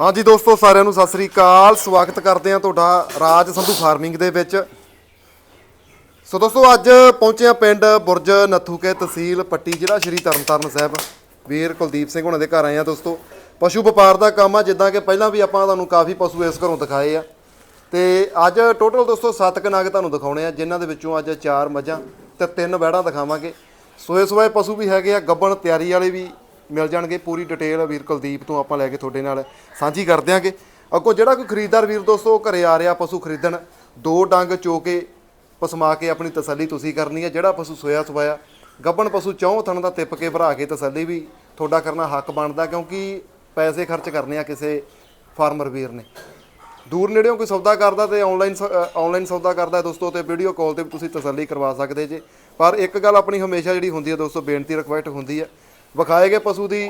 ਹਾਂਜੀ ਦੋਸਤੋ, ਸਾਰਿਆਂ ਨੂੰ ਸਤਿ ਸ੍ਰੀ ਅਕਾਲ। ਸਵਾਗਤ ਕਰਦੇ ਹਾਂ ਤੁਹਾਡਾ ਰਾਜ ਸੰਧੂ ਫਾਰਮਿੰਗ ਦੇ ਵਿੱਚ। ਸੋ ਦੋਸਤੋ, ਅੱਜ ਪਹੁੰਚੇ ਹਾਂ ਪਿੰਡ ਬੁਰਜ ਨੱਥੂਕੇ ਤਹਿਸੀਲ ਪੱਟੀ ਜ਼ਿਲ੍ਹਾ ਸ਼੍ਰੀ ਤਰਨਤਾਰਨ ਸਾਹਿਬ। ਵੀਰ ਕੁਲਦੀਪ ਸਿੰਘ ਹੁਣਾਂ ਦੇ ਘਰ ਆਏ ਆ ਦੋਸਤੋ। ਪਸ਼ੂ ਵਪਾਰ ਦਾ ਕੰਮ ਆ, ਜਿੱਦਾਂ ਕਿ ਪਹਿਲਾਂ ਵੀ ਆਪਾਂ ਤੁਹਾਨੂੰ ਕਾਫੀ ਪਸ਼ੂ ਇਸ ਘਰੋਂ ਦਿਖਾਏ ਆ। ਤੇ ਅੱਜ ਟੋਟਲ ਦੋਸਤੋ 7 ਕਨਾਗ ਤੁਹਾਨੂੰ ਦਿਖਾਉਣੇ ਆ, ਜਿਨ੍ਹਾਂ ਦੇ ਵਿੱਚੋਂ ਅੱਜ 4 ਮੱਝਾਂ ਤੇ 3 ਵਹਿੜਾਂ ਦਿਖਾਵਾਂਗੇ। ਸੋਏ ਸੋਏ ਪਸ਼ੂ ਵੀ ਹੈਗੇ ਆ, ਗੱਬਣ ਤਿਆਰੀ ਵਾਲੇ ਵੀ ਮਿਲ ਜਾਣਗੇ। ਪੂਰੀ ਡਿਟੇਲ ਵੀਰ ਕੁਲਦੀਪ, ਤੋਂ ਆਪਾਂ ਲੈ ਕੇ ਤੁਹਾਡੇ ਨਾਲ ਸਾਂਝੀ ਕਰ ਦਿਆਂਗੇ। ਅੱਗੋਂ ਜਿਹੜਾ ਕੋਈ ਖਰੀਦਦਾਰ ਵੀਰ ਦੋਸਤੋ ਘਰੇ ਆ ਰਿਹਾ ਪਸ਼ੂ ਖਰੀਦਣ, ਦੋ ਡੰਗ ਚੋ ਕੇ ਪਸਮਾ ਕੇ ਆਪਣੀ ਤਸੱਲੀ ਤੁਸੀਂ ਕਰਨੀ ਹੈ ਜਿਹੜਾ ਪਸ਼ੂ ਸੋਇਆ ਸਵਾਇਆ ਗੱਬਣ ਪਸ਼ੂ ਚੌਂ ਥਣ ਦਾ ਤਿੱਪ ਕੇ ਭਰਾ ਕੇ ਤਸੱਲੀ ਵੀ ਤੁਹਾਡਾ ਕਰਨਾ ਹੱਕ ਬਣਦਾ, ਕਿਉਂਕਿ ਪੈਸੇ ਖਰਚ ਕਰਨੇ ਆ ਕਿਸੇ ਫਾਰਮਰ ਵੀਰ ਨੇ। ਦੂਰ ਨੇੜਿਓਂ ਕੋਈ ਸੌਦਾ ਕਰਦਾ ਤੇ ਆਨਲਾਈਨ ਆਨਲਾਈਨ ਸੌਦਾ ਕਰਦਾ ਦੋਸਤੋ ਤੇ ਵੀਡੀਓ ਕਾਲ ਤੇ ਵੀ ਤੁਸੀਂ ਤਸੱਲੀ ਕਰਵਾ ਸਕਦੇ ਜੇ। ਪਰ ਇੱਕ ਗੱਲ ਆਪਣੀ ਹਮੇਸ਼ਾ ਜਿਹੜੀ ਹੁੰਦੀ ਹੈ ਦੋਸਤੋ, ਬੇਨਤੀ ਰਿਕੁਐਸਟ ਹੁੰਦੀ ਹੈ ਵਿਖਾਏ ਗਏ ਪਸ਼ੂ ਦੀ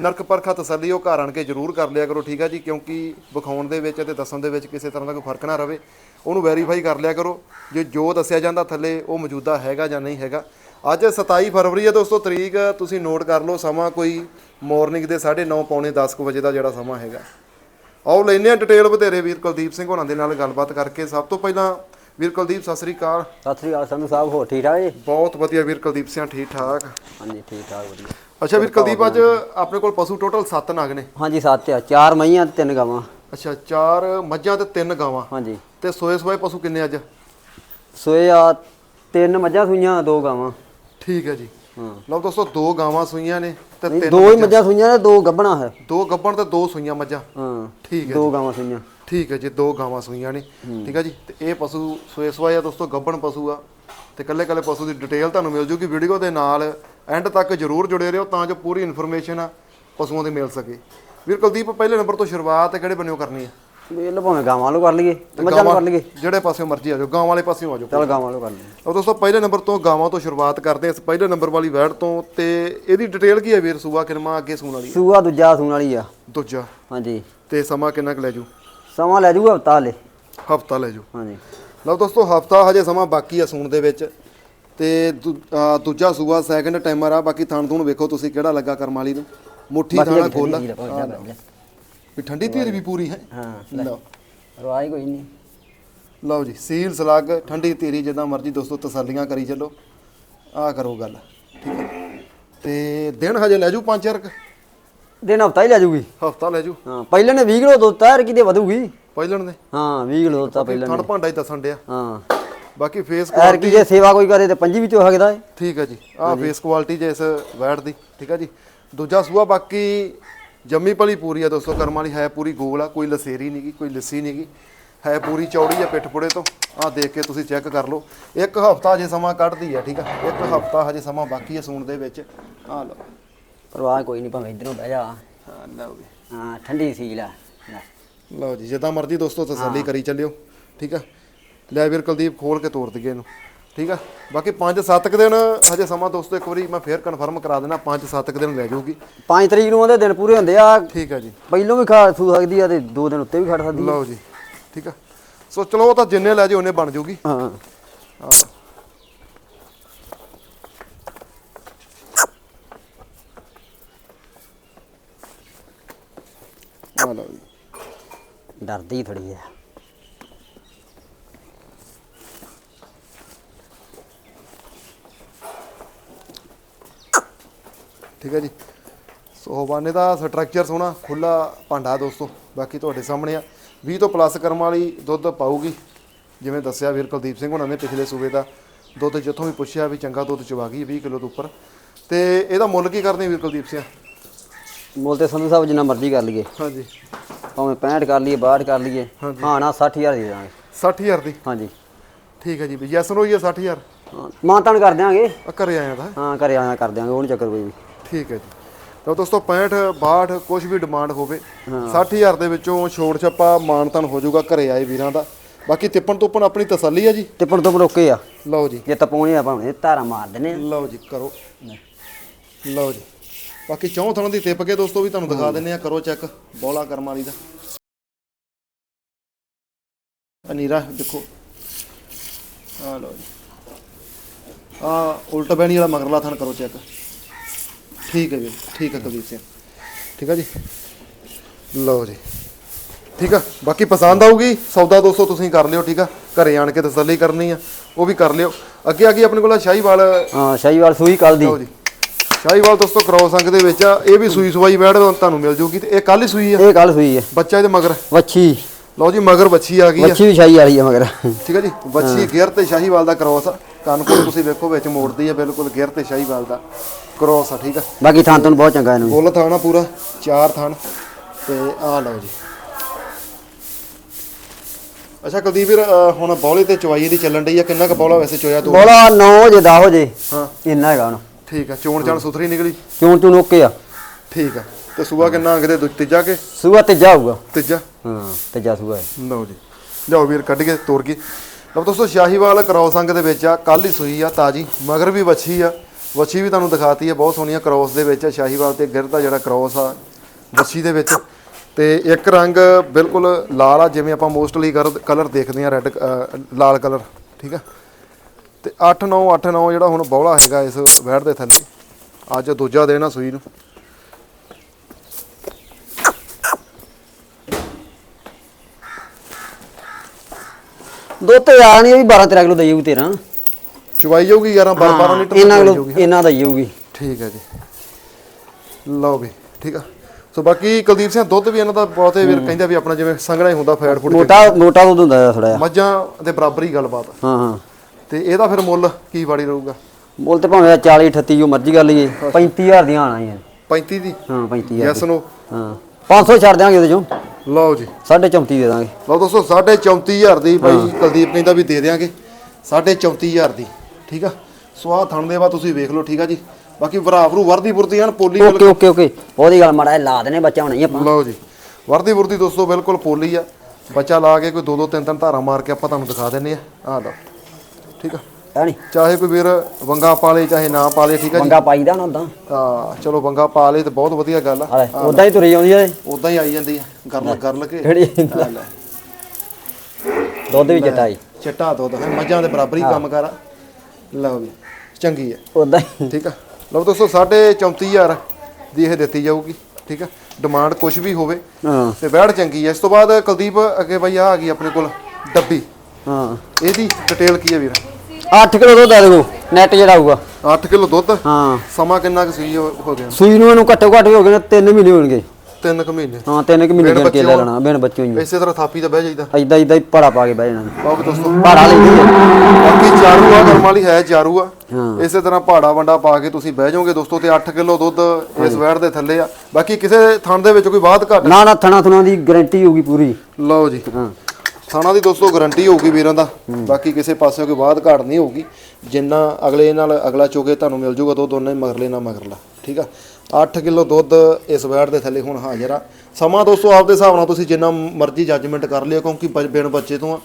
ਨਰਕ ਪਰਖਾ ਤਸੱਲੀ ਉਹ ਘਰ ਆਣ ਕੇ ਜ਼ਰੂਰ ਕਰ ਲਿਆ ਕਰੋ ਠੀਕ ਹੈ ਜੀ ਕਿਉਂਕਿ ਵਿਖਾਉਣ ਦੇ ਵਿੱਚ ਤੇ ਦੱਸਣ ਦੇ ਵਿੱਚ ਕਿਸੇ ਤਰ੍ਹਾਂ ਦਾ ਕੋਈ ਫ਼ਰਕ ਨਾ ਰਵੇ। ਉਹਨੂੰ ਵੈਰੀਫਾਈ ਕਰ ਲਿਆ ਕਰੋ ਜੇ ਜੋ ਦੱਸਿਆ ਜਾਂਦਾ ਥੱਲੇ ਉਹ ਮੌਜੂਦਾ ਹੈਗਾ ਜਾਂ ਨਹੀਂ ਹੈਗਾ। ਅੱਜ 27 ਫਰਵਰੀ ਹੈ ਦੋਸਤੋ ਤਰੀਕ ਤੁਸੀਂ ਨੋਟ ਕਰ ਲਓ ਸਮਾਂ ਕੋਈ ਮਾਰਨਿੰਗ ਦੇ 9:30 ਪੌਣੇ 10 ਕੁ ਵਜੇ ਦਾ ਜਿਹੜਾ ਸਮਾਂ ਹੈਗਾ। ਆਓ ਲੈਨੇ ਆ ਡਿਟੇਲ ਬਥੇਰੇ ਵੀਰ ਕੁਲਦੀਪ ਸਿੰਘ ਹੋਰਾਂ ਦੇ ਨਾਲ ਗੱਲਬਾਤ ਕਰਕੇ। ਸਭ ਤੋਂ ਪਹਿਲਾਂ ਵੀਰ ਕੁਲਦੀਪ ਸਤਿ ਸ੍ਰੀ ਅਕਾਲ। ਸਤਿ ਸ੍ਰੀ ਅਕਾਲ ਸੰਧੂ ਸਾਹਿਬ ਹੋ ਠੀਕ ਠਾਕ ਜੀ? ਬਹੁਤ ਵਧੀਆ ਵੀਰ ਕੁਲਦੀਪ ਸਿੰਘ ਠੀਕ ਠਾਕ। ਹਾਂਜੀ ਠੀਕ ਠਾਕ ਵਧੀਆ। ਅੱਛਾ ਵੀਰ ਕੁਲਦੀਪ ਅੱਜ ਆਪਣੇ ਕੋਲ ਪਸ਼ੂ ਟੋਟਲ 7 ਨਗ ਨੇ। ਹਾਂਜੀ ਸੱਤ ਆ। ਚਾਰ ਮਈਆਂ ਤੇ ਤਿੰਨ ਗਾਵਾਂ। ਅੱਛਾ ਚਾਰ ਮੱਝਾਂ ਤੇ ਤਿੰਨ ਗਾਵਾਂ। ਹਾਂਜੀ। ਤੇ ਸੋਏ ਸੋਏ ਪਸ਼ੂ ਕਿੰਨੇ ਅੱਜ? ਸੋਏ ਆ ਤਿੰਨ ਮੱਝਾਂ ਸੂਈਆਂ ਦੋ ਗਾਵਾਂ। ਠੀਕ ਹੈ ਜੀ। ਹਾਂ। ਲਓ ਦੋਸਤੋ ਦੋ ਗਾਵਾਂ ਸੂਈਆਂ ਨੇ ਤੇ ਤਿੰਨ ਦੋ ਹੀ ਮੱਝਾਂ। ਸੂਈਆਂ ਨੇ ਦੋ ਗੱਬਣਾ ਹੈ। ਦੋ ਗੱਬਣ ਤੇ ਦੋ ਸੂਈਆਂ ਮੱਝਾਂ। ਹਾਂ ਠੀਕ ਹੈ ਦੋ ਗਾਵਾਂ ਸੂਈਆਂ। ਠੀਕ ਹੈ ਜੀ ਦੋ ਗਾਵਾਂ ਸੂਈਆਂ ਨੇ। ਠੀਕ ਹੈ ਜੀ ਤੇ ਇਹ ਪਸ਼ੂ ਸੋਏ ਸਵਾਏ ਆ ਦੋਸਤੋ ਗੱਬਣ ਪਸ਼ੂ ਆ। ਤੇ ਕੱਲੇ ਕੱਲੇ ਪਸ਼ੂ ਦੀ ਡਿਟੇਲ ਤੁਹਾਨੂੰ ਮਿਲ ਜੂਗੀ ਵੀਡੀਓ ਦੇ ਨਾਲ। ਐਂਡ ਤੱਕ ਜਰੂਰ ਜੁੜੇ ਰਹੋ ਤਾਂ ਜੋ ਪੂਰੀ ਇਨਫੋਰਮੇਸ਼ਨ ਆ ਪਸ਼ੂਆਂ ਦੀ ਮਿਲ ਸਕੇ। ਵੀਰ ਕੁਲਦੀਪ ਪਹਿਲੇ ਨੰਬਰ ਤੋਂ ਸ਼ੁਰੂਆਤ ਕਿਹੜੇ ਬੰਨਿਓ ਕਰਨੀ ਹੈ? ਵੇਲ ਭਾਵੇਂ ਗਾਵਾਂ ਲੋ ਕਰ ਲਈਏ ਮੱਝਾਂ ਲੋ ਕਰ ਲਈਏ। ਜਿਹੜੇ ਪਾਸੇ ਮਰਜ਼ੀ ਆ ਜਾਓ ਗਾਂ ਵਾਲੇ ਪਾਸਿਓਂ ਆ ਜਾਓ। ਚਲ ਗਾਵਾਂ ਲੋ ਕਰ ਲਈਏ। ਉਹ ਦੋਸਤੋ ਪਹਿਲੇ ਨੰਬਰ ਤੋਂ ਗਾਵਾਂ ਤੋਂ ਸ਼ੁਰੂਆਤ ਕਰਦੇ ਹਾਂ ਇਸ ਪਹਿਲੇ ਨੰਬਰ ਵਾਲੀ ਵੈੜ ਤੋਂ। ਤੇ ਇਹਦੀ ਡਿਟੇਲ ਕੀ ਹੈ ਵੀਰ? ਸੂਆ ਕਿਨਮਾ ਅੱਗੇ ਸੂਣ ਵਾਲੀ ਸੂਆ ਦੂਜਾ ਸੂਣ ਵਾਲੀ ਆ। ਦੂਜਾ। ਹਾਂਜੀ। ਤੇ ਸਮਾਂ ਕਿੰਨਾ ਕੁ ਲੈ ਜੂ ਸਮਾਂ ਲੈ ਜੂਗਾ ਹਫਤਾ ਹਲੇ। ਹਫਤਾ ਲੈ ਜੂ ਹਾਂਜੀ। ਲਓ ਦੋਸਤੋ ਹਫਤਾ ਹਜੇ ਸਮਾਂ ਬਾਕੀ ਆ ਸੂਣ ਦੇ ਵਿੱਚ। ਤੇ ਦੂ- ਦੂਜਾ ਸੂਆ ਸੈਕੰਡ ਟਾਈਮਰ ਆ ਬਾਕੀ ਥਣ ਥੂਣ ਵੇਖੋ ਤੁਸੀਂ ਕਿਹੜਾ ਲੱਗਾ ਕਰਮ ਵਾਲੀ ਨੂੰ। ਮੁੱਠੀ ਥਾਣਾ ਖੋਲ ਵੀ ਠੰਡੀ ਧੀਰ ਵੀ ਪੂਰੀ ਹੈ। ਹਾਂ ਲਓ। ਰਵਾਈ ਕੋਈ ਨਹੀਂ। ਲਓ ਜੀ ਸੀਲ ਸਲੱਗ ਠੰਡੀ ਧੀਰੀ ਜਿੱਦਾਂ ਮਰਜ਼ੀ ਦੋਸਤੋ ਤਸੱਲੀਆਂ ਕਰੀ ਚੱਲੋ। ਆ ਕਰੋ ਗੱਲ ਠੀਕ ਹੈ। ਤੇ ਦਿਨ ਹਜੇ ਲੈ ਜੂ ਪੰਜ ਚਾਰ ਦਿਨ ਹਫਤਾ ਹੀ ਲੈ ਜੂਗੀ। ਹਫਤਾ ਲੈ ਜੂ? ਹਾਂ ਪਹਿਲੇ ਨੇ 20 ਕਿਲੋ ਦੁੱਧ ਤਾਰ ਕਿਤੇ ਵਧੂਗੀ। ਪਹਿਲਣ ਦੇ? ਹਾਂ 20 ਕਿਲੋ ਦੁੱਧ ਤਾਂ ਪਹਿਲਾਂ ਥਣ ਭਾਂਡਾ ਹੀ ਦੱਸਣ ਡਿਆ। ਹਾਂ। ਬਾਕੀ ਫੇਸ ਐਰ ਕੀ ਜੇ ਸੇਵਾ ਕੋਈ ਕਰੇ ਤੇ ਪੰਜੀ ਵਿੱਚੋਂ ਸਕਦਾ ਹੈ ਠੀਕ ਹੈ ਜੀ। ਆਹ ਫੇਸ ਕੁਆਲਿਟੀ ਜੇ ਇਸ ਵੈਟ ਦੀ ਠੀਕ ਹੈ ਜੀ। ਦੂਜਾ ਸੂਆ ਬਾਕੀ ਜੰਮੀ ਪਲੀ ਪੂਰੀ ਆ ਦੋਸਤੋ ਕਰਮ ਵਾਲੀ ਹੈ ਪੂਰੀ ਗੋਲ ਆ ਕੋਈ ਲਸੇਰੀ ਨਹੀਂਗੀ ਕੋਈ ਲੱਸੀ ਨਹੀਂਗੀ ਹੈ ਪੂਰੀ ਚੌੜੀ ਆ ਪਿੱਠ ਪੁੜੇ ਤੋਂ। ਆਹ ਦੇਖ ਕੇ ਤੁਸੀਂ ਚੈੱਕ ਕਰ ਲਓ। ਇੱਕ ਹਫਤਾ ਹਜੇ ਸਮਾਂ ਕੱਢਦੀ ਆ ਠੀਕ ਆ। ਇੱਕ ਹਫਤਾ ਹਜੇ ਸਮਾਂ ਬਾਕੀ ਆ ਸੂਣ ਦੇ ਵਿੱਚ। ਆਹ ਲਓ। ਪਰਵਾਹ ਕੋਈ ਨਹੀਂ ਭਾਵੇਂ ਇਧਰੋਂ ਬਹਿ ਜਾ। ਹਾਂ ਲਓ ਜੀ। ਹਾਂ ਠੰਡੀ ਸੀਲ ਆ। ਲੈ। ਲਓ ਜੀ ਜਿੱਦਾਂ ਮਰਜ਼ੀ ਦੋਸਤੋ ਤਸੱਲੀ ਕਰੀ ਚੱਲਿਓ ਠੀਕ ਆ। ਲੈ ਵੀਰ ਕੁਲਦੀਪ ਖੋਲ ਕੇ ਤੋਰ ਦਈਏ ਇਹਨੂੰ। ਠੀਕ ਆ? ਬਾਕੀ 5-7 ਦਿਨ ਹਜੇ ਸਮਾਂ ਦੋਸਤੋ ਇੱਕ ਵਾਰੀ ਮੈਂ ਫੇਰ ਕਨਫਰਮ ਕਰਾ ਦੇਣਾ 5-7 ਦਿਨ ਲੈ ਜਾਊਗੀ। 5 ਤਰੀਕ ਨੂੰ ਉਹਦੇ ਦਿਨ ਪੂਰੇ ਹੁੰਦੇ ਆ। ਠੀਕ ਆ ਜੀ। ਪਹਿਲੋਂ ਵੀ ਖਾ ਸੂ ਸਕਦੀ ਆ ਤੇ ਦੋ ਦਿਨ ਉੱਤੇ ਵੀ ਖੜ ਸਕਦੀ ਆ। ਲਓ ਜੀ ਠੀਕ ਆ? ਸੋ ਚਲੋ ਉਹ ਤਾਂ ਜਿੰਨੇ ਲੈ ਜੇ ਉਹਨੇ ਬਣ ਜਾਊਗੀ। ਹਾਂ। ਆਹ। ਲਓ ਜੀ। ਡਰਦੀ ਥੋੜੀ ਆ। ਠੀਕ ਹੈ ਜੀ। ਸੋ ਬਾਨੇ ਦਾ ਸਟਰਕਚਰ ਸੋਹਣਾ ਖੁੱਲਾ ਭਾਂਡਾ ਦੋਸਤੋ ਬਾਕੀ ਤੁਹਾਡੇ ਸਾਹਮਣੇ ਆ। 20 ਤੋਂ ਪਲੱਸ ਕਰਮ ਵਾਲੀ ਦੁੱਧ ਪਾਊਗੀ ਜਿਵੇਂ ਦੱਸਿਆ ਵੀਰ ਕੁਲਦੀਪ ਸਿੰਘ ਉਹਨਾਂ ਨੇ ਪਿਛਲੇ ਸੂਬੇ ਦਾ। ਦੁੱਧ ਜਿੱਥੋਂ ਵੀ ਪੁੱਛਿਆ ਵੀ ਚੰਗਾ ਦੁੱਧ ਚਵਾ ਗਈ 20 ਕਿਲੋ ਤੋਂ ਉੱਪਰ। ਤੇ ਇਹਦਾ ਮੁੱਲ ਕੀ ਕਰਦੇ ਵੀਰ ਕੁਲਦੀਪ ਸਿੰਘ? ਮੁੱਲ ਤੇ ਸੰਧੂ ਸਾਹਿਬ ਜਿੰਨਾ ਮਰਜ਼ੀ ਕਰ ਲਈਏ। ਹਾਂਜੀ। ਭਾਵੇਂ 65 ਕਰ ਲਈਏ 62 ਕਰ ਲਈਏ। ਹਾਂ ਨਾ 60000 ਦੇ ਦਾਂਗੇ 60000 ਦੀ? ਹਾਂਜੀ। ਠੀਕ ਹੈ ਜੀ ਵੀ ਯੈਸ ਨੋ ਹੀ ਹੈ 60000 ਹਾਂ ਮਾਨਤਾਨ ਕਰ ਦਿਆਂਗੇ। ਘਰੇ ਆਇਆ ਤਾਂ ਹਾਂ ਘਰੇ ਆਇਆ ਕਰ ਦਿਆਂਗੇ ਉਹ ਨਹੀਂ ਚੱਕਰ ਕੋਈ ਵੀ। ਠੀਕ ਹੈ ਜੀ। ਲਓ ਦੋਸਤੋ 65 62 ਕੁਝ ਵੀ ਡਿਮਾਂਡ ਹੋਵੇ 60000 ਦੇ ਵਿੱਚੋਂ ਛੋੜ ਛੱਪਾ ਮਾਨਤਨ ਹੋ ਜਾਊਗਾ ਘਰੇ ਆਏ ਵੀਰਾਂ ਦਾ। ਬਾਕੀ ਤਿੱਪਣ ਤੁੱਪਣ ਆਪਣੀ ਤਸੱਲੀ ਆ ਜੀ? ਟਿੱਪਣ ਤੋਂ ਰੋਕੇ ਆ। ਲਓ ਜੀ। ਜੇ ਤਪਾਉਣੇ ਆ ਭਾਵੇਂ ਧਾਰਾ ਮਾਰ ਦੇਣੇ ਆ। ਲਓ ਜੀ ਕਰੋ। ਲਓ ਜੀ। ਬਾਕੀ ਚੌਂ ਥਣਾਂ ਦੀ ਤਿੱਪ ਕੇ ਦੋਸਤੋ ਵੀ ਤੁਹਾਨੂੰ ਦਿਖਾ ਦਿੰਨੇ ਆ ਕਰੋ ਚੈੱਕ ਬੋਲਾ ਕਰਮ ਵਾਲੀ ਦਾ। ਅਨੀਰਾ ਦੇਖੋ। ਆ ਲਓ ਜੀ। ਆ ਉਲਟ ਬੈਣੀ ਵਾਲਾ ਮਗਰਲਾ ਥਣ ਕਰੋ ਚੈੱਕ। ਠੀਕ ਹੈ ਜੀ ਠੀਕ ਹੈ ਕੁਲਦੀਪ ਸਿੰਘ। ਠੀਕ ਹੈ ਜੀ? ਲਓ ਜੀ। ਠੀਕ ਆ? ਬਾਕੀ ਪਸੰਦ ਆਊਗੀ ਸੌਦਾ ਦੋਸਤੋ ਤੁਸੀਂ ਕਰ ਲਿਓ ਠੀਕ ਆ? ਘਰੇ ਆਣ ਕੇ ਤਸੱਲੀ ਕਰਨੀ ਆ ਉਹ ਵੀ ਕਰ ਲਿਓ। ਅੱਗੇ ਆ ਗਈ ਆਪਣੇ ਕੋਲ ਸ਼ਾਹੀਵਾਲ। ਹਾਂ ਸ਼ਾਹੀਵਾਲ ਸੂਈ ਕੱਲ ਦੀ। ਲਓ ਜੀ। ਸ਼ਾਹੀਵਾਲ ਦੋਸਤੋ ਕ੍ਰੋਸ ਅੰਗ ਦੇ ਵਿੱਚ ਆ ਇਹ ਵੀ ਸੂਈ ਸਵਾਈ ਬੈੜ ਤੁਹਾਨੂੰ ਮਿਲ ਜੂਗੀ ਤੇ ਇਹ ਕੱਲ ਹੀ ਸੂਈ ਆ? ਇਹ ਕੱਲ ਸੂਈ ਹੈ ਬੱਚਾ ਇਹਦੇ ਮਗਰ? ਵੱਛੀ। ਲਓ ਜੀ ਮਗਰ ਬੱਚੀ ਆ ਗਈ ਆ। ਵੱਛੀ ਵੀ ਸ਼ਾਹੀ ਵਾਲੀ ਹੈ ਮਗਰ। ਠੀਕ ਹੈ ਜੀ? ਬੱਚੀ ਗੇਅਰ ਤੇ ਸ਼ਾਹੀਵਾਲ ਦਾ ਕ੍ਰੋਸ ਆ। ਕੰਨ ਕੋਲ ਤੁਸੀਂ ਵੇਖੋ ਵਿੱਚ ਮੋੜਦੀ ਆ ਬਿਲਕੁਲ ਗੇਅਰ ਤੇ ਸ਼ਾਹੀਵਾਲ ਦਾ। ਕ੍ਰੋਸ ਆ ਠੀਕ ਆ? ਬਾਕੀ ਥਾਂ ਤੋਂ ਬਹੁਤ ਚੰਗਾ ਇਹਨੂੰ ਫੁੱਲ ਥਾਣਾ ਪੂਰਾ ਚਾਰ ਥਣ। ਤੇ ਆ ਲਓ ਜੀ। ਅੱਛਾ ਕੁਲਦੀਪ ਵੀਰ ਅਹ ਹੁਣ ਬੌਲੇ ਤੇ ਚਵਾਈ ਦੀ ਚੱਲਣ ਡਈ ਆ। ਕਿੰਨਾ ਕੁ ਬੌਲਾ ਵੈਸੇ ਚੋਇਆ ਤੂੰ? ਬੋਲਾ 9 ਵਜੇ 10 ਵਜੇ ਹਾਂ। ਇੰਨਾ ਹੈਗਾ ਹੁਣ। ਠੀਕ ਆ ਚੋਣ ਚਾਣ ਸੁਥਰੀ ਨਿਕਲੀ? ਚੂਣ ਚੂਣ ਓਕੇ ਆ। ਠੀਕ ਆ। ਤੇ ਸੂਆ ਕਿੰਨਾ ਅੰਗ ਦੇ ਦੂ- ਤੀਜਾ ਕੇ? ਸੂਆ ਤੇ ਜਾਊਗਾ ਤੀਜਾ? ਹਾਂ ਤੇ ਜਾ ਸੂਆ ਹੈ। ਲਓ ਜੀ। ਲਿਆਓ ਵੀਰ ਕੱਢ ਕੇ ਤੋਰ ਕੇ ਲਓ ਦੋਸਤੋ ਸ਼ਾਹੀਵਾਲ ਕ੍ਰੋਸ ਅੰਗ ਦੇ ਵਿੱਚ ਆ। ਕੱਲ ਹੀ ਸੂਈ ਆ ਤਾਜੀ ਮਗਰ ਵੀ ਵੱਛੀ ਆ। ਵੱਛੀ ਵੀ ਤੁਹਾਨੂੰ ਦਿਖਾਤੀ ਹੈ, ਬਹੁਤ ਸੋਹਣੀਆਂ ਕ੍ਰੋਸ ਦੇ ਵਿੱਚ, ਸ਼ਾਹੀਵਾਲ ਤੇ ਗਿਰ ਦਾ ਜਿਹੜਾ ਕ੍ਰੋਸ ਆ, ਵੱਛੀ ਦੇ ਵਿੱਚ। ਤੇ ਇੱਕ ਰੰਗ ਬਿਲਕੁਲ ਲਾਲ ਆ, ਜਿਵੇਂ ਆਪਾਂ ਮੋਸਟਲੀ ਕਲਰ ਦੇਖਦੇ ਆ ਰੈੱਡ ਲਾਲ ਕਲਰ ਠੀਕ ਆ? ਤੇ 8 9 8 9 ਜਿਹੜਾ ਹੁਣ ਬੌਲਾ ਹੈਗਾ ਇਸ ਵੈੜ ਦੇ ਥੱਲੇ, ਅੱਜ ਦੂਜਾ ਦਿਨ ਆ ਸੂਈ ਨੂੰ। ਦੁੱਧ ਆ ਨਹੀਂ, ਇਹ ਵੀ 12 13 ਕਿਲੋ ਦਈਊ ਤੇਰਾ। ਚੁਵਾਈ ਜਾਊਗੀ 11 12 12 ਲੀਟਰ ਦੀ ਇਹਨਾਂ ਜਾਊਗੀ ਇਹਨਾਂ ਦਾ ਜਾਊਗੀ। ਠੀਕ ਹੈ ਜੀ। ਲਓ ਵੀ ਠੀਕ ਆ। ਸੋ ਬਾਕੀ ਕੁਲਦੀਪ ਸਿੰਘ ਦੁੱਧ ਵੀ ਇਹਨਾਂ ਦਾ ਬਹੁਤੇ ਵੀਰ ਕਹਿੰਦੇ ਵੀ ਆਪਣਾ ਜਿਵੇਂ ਸੰਘਣਾ ਹੀ ਹੁੰਦਾ ਫੈਟ ਫੂਡ ਮੋਟਾ ਮੋਟਾ ਦੁੱਧ ਹੁੰਦਾ ਥੋੜਾ ਜਿਹਾ। ਮੱਝਾਂ ਦੇ ਬਰਾਬਰ ਹੀ ਗੱਲਬਾਤ। ਆ। ਹਾਂ ਹਾਂ। ਤੇ ਇਹਦਾ ਫਿਰ ਮੁੱਲ ਕੀ ਵਾੜੀ ਰਹੂਗਾ? ਮੁੱਲ ਤੇ ਭਾਵੇਂ 40 38 ਜੋ ਮਰਜ਼ੀ ਕਰ ਲਈਏ 35000 ਦੀਆਂ ਆਣਾ ਹੀ ਹੈ 35 ਦੀ? ਹਾਂ 35000 ਯੈਸ ਨੋ ਹਾਂ। 500 ਛੱਡ ਦਿਆਂਗੇ ਉਹਦੇ ਚੋਂ। ਲਓ ਜੀ। 34 ਦੇ ਦਾਂਗੇ। ਲਓ ਦੋਸਤੋ 34000 ਦੀ ਬਾਈ ਕੁਲਦੀਪ ਕਹਿੰਦਾ ਵੀ ਦੇ ਦਿਆਂਗੇ। 34000 ਦੀ। ਠੀਕ ਆ? ਸੋ ਆਹ ਥਣ ਦੇ ਬਾਅਦ ਤੁਸੀਂ ਵੇਖ ਲਓ ਠੀਕ ਆ ਜੀ? ਬਾਕੀ ਭਰਾਵਰੂ ਵਰਦੀ ਵਰਦੀ ਹਨ ਪੋਲੀ ਓਕੇ ਓਕੇ ਓਕੇ। ਉਹਦੀ ਗੱਲ ਮਾੜਾ ਜਿਹਾ ਲਾ ਦੇਣੇ ਬੱਚਾ ਹੋਣਾ ਹੀ ਆਪਾਂ। ਲਓ ਜੀ। ਵਰਦੀ ਵਰਦੀ ਦੋਸਤੋ ਬਿਲਕੁਲ ਪੋਲੀ ਆ। ਬੱਚਾ ਲਾ ਕੇ ਕੋਈ ਦੋ ਦੋ ਤਿੰਨ ਤਿੰਨ ਧਾਰਾਂ ਮਾਰ ਕੇ ਆਪਾਂ ਤੁਹਾਨੂੰ ਦਿਖਾ ਦਿੰਨੇ ਆ। ਆਹ ਲਓ। ਠੀਕ ਆ? ਹੈ ਨਹੀਂ? ਚਾਹੇ ਕੋਈ ਵੀਰ ਵੰਗਾ ਪਾਲੇ ਚਾਹੇ ਨਾ ਪਾਲੇ ਠੀਕ ਆ ਜੀ? ਮੰਗਾ ਪਾਈਦਾ ਨਾ ਉਦਾਂ ਹਾਂ ਚਲੋ ਵੰਗਾ ਪਾ ਲੇ ਤੇ ਬਹੁਤ ਵਧੀਆ ਗੱਲ ਆ। ਹਾਲੇ ਉਦਾਂ ਹੀ ਤੁਰੀ ਆਉਂਦੀ ਹੈ ਉਦਾਂ ਹੀ ਆਈ ਜਾਂਦੀ ਆ ਗਰਲ ਗਰਲ ਕੇ। ਜਿਹੜੀ ਦੁੱਧ ਵੀ ਚਟਾਈ ਚਿੱਟਾ ਦੁੱਧ ਹੈ ਮੱਝਾਂ ਦੇ ਬਰਾਬਰ ਹੀ। ਕੰਮ ਕਰ ਲਓ ਵੀ ਚੰਗੀ ਹੈ ਉਦਾਂ ਹੀ। ਠੀਕ ਆ? ਲਓ ਦੋਸਤੋ 34000 ਦੀ ਇਹ ਦਿੱਤੀ ਜਾਊਗੀ ਠੀਕ ਆ? ਡਿਮਾਂਡ ਕੁਝ ਵੀ ਹੋਵੇ ਹਾਂ। ਤੇ ਬੈੜ ਚੰਗੀ ਹੈ ਇਸ ਤੋਂ ਬਾਅਦ ਕੁਲਦੀਪ ਅੱਗੇ ਬਈ ਆ ਆ ਗਈ ਆਪਣੇ ਕੋਲ ਡੱਬੀ। ਹਾਂ। ਇਹਦੀ ਡਿਟੇਲ ਕੀ ਹੈ ਵੀਰ? 8 ਕਿਲੋ ਦੁੱਧ ਦੇ ਦੇਗੋ ਨੈਟ ਜਿਹੜਾ ਆਊਗਾ। 8 ਕਿਲੋ ਦੁੱਧ? ਹਾਂ। ਸਮਾਂ ਕਿੰਨਾ ਕੁ ਸੀ ਹੋ ਹੋ ਗਿਆ? ਸੂਈ ਨੂੰ ਇਹਨੂੰ ਘੱਟੋ ਘੱਟ ਹੋ ਗਏ ਨੇ 3 ਮਹੀਨੇ ਹੋਣਗੇ। 3 ਕੁ ਮਹੀਨੇ। ਹਾਂ 3 ਕਿ ਮਹੀਨੇ ਬਿਨ ਗਿਣ ਕੇ ਲੈ ਬੱਚਿਆਂ ਲੈਣਾ ਬਿਨ ਬੱਚੇ ਹੋਈ ਇਸੇ ਤਰ੍ਹਾਂ ਥਾਪੀ ਤੇ ਬਹਿ ਜਾਈਦਾ। ਐਦਾਂ ਐਦਾਂ ਹੀ ਪੜਾ ਪਾ ਕੇ ਬਹਿ ਜਾਣਾ। ਬਾਬੂ ਦੋਸਤੋ। ਪਹਾੜਾ ਲੈਂਦੀ ਹੈ ਬਾਕੀ ਚਾਰੂ ਆ ਕਰਮ ਵਾਲੀ ਹੈ ਚਾਰੂ ਆ। ਇਸੇ ਤਰ੍ਹਾਂ ਪਹਾੜਾ ਵੰਡਾ ਪਾ ਕੇ ਤੁਸੀਂ ਬਹਿ ਜਾਓਗੇ ਦੋਸਤੋ ਤੇ 8 ਕਿਲੋ ਦੁੱਧ ਇਸ ਵੈੜ ਦੇ ਥੱਲੇ ਆ। ਬਾਕੀ ਕਿਸੇ ਥਣ ਦੇ ਵਿੱਚ ਕੋਈ ਬਾਤ ਘੱਟ? ਨਾ ਨਾ ਥਣਾ ਥਣਾ ਦੀ ਗਾਰੰਟੀ ਹੋਊਗੀ ਪੂਰੀ। ਲਓ ਜੀ। ਹਾਂ। ਥਾਣਾ ਦੀ ਦੋਸਤੋ ਗਾਰੰਟੀ ਹੋਊਗੀ ਵੀਰਾਂ ਦਾ। ਬਾਕੀ ਕਿਸੇ ਪਾਸੇ ਕੋਈ ਬਾਤ ਘਾਟ ਨਹੀਂ ਹੋਊਗੀ। ਜਿੰਨਾ ਅਗਲੇ ਨਾਲ ਅਗਲਾ ਚੋਗੇ ਤੁਹਾਨੂੰ ਮਿਲ ਜੂਗਾ ਦੁੱਧ ਉਹਨਾਂ ਹੀ ਮਗਰਲੇ ਨਾਲ ਮਗਰਲਾ। ਠੀਕ ਆ? 8 ਕਿਲੋ ਦੁੱਧ ਇਸ ਵੈੜ ਦੇ ਥੱਲੇ ਹੁਣ ਹਾਜ਼ਰ ਆ। ਸਮਾਂ ਦੋਸਤੋ ਆਪਦੇ ਹਿਸਾਬ ਨਾਲ ਤੁਸੀਂ ਜਿੰਨਾ ਮਰਜ਼ੀ ਜੱਜਮੈਂਟ ਕਰ ਲਿਓ ਕਿਉਂਕਿ ਬਿਨ ਬੱਚੇ ਤੋਂ ਆ।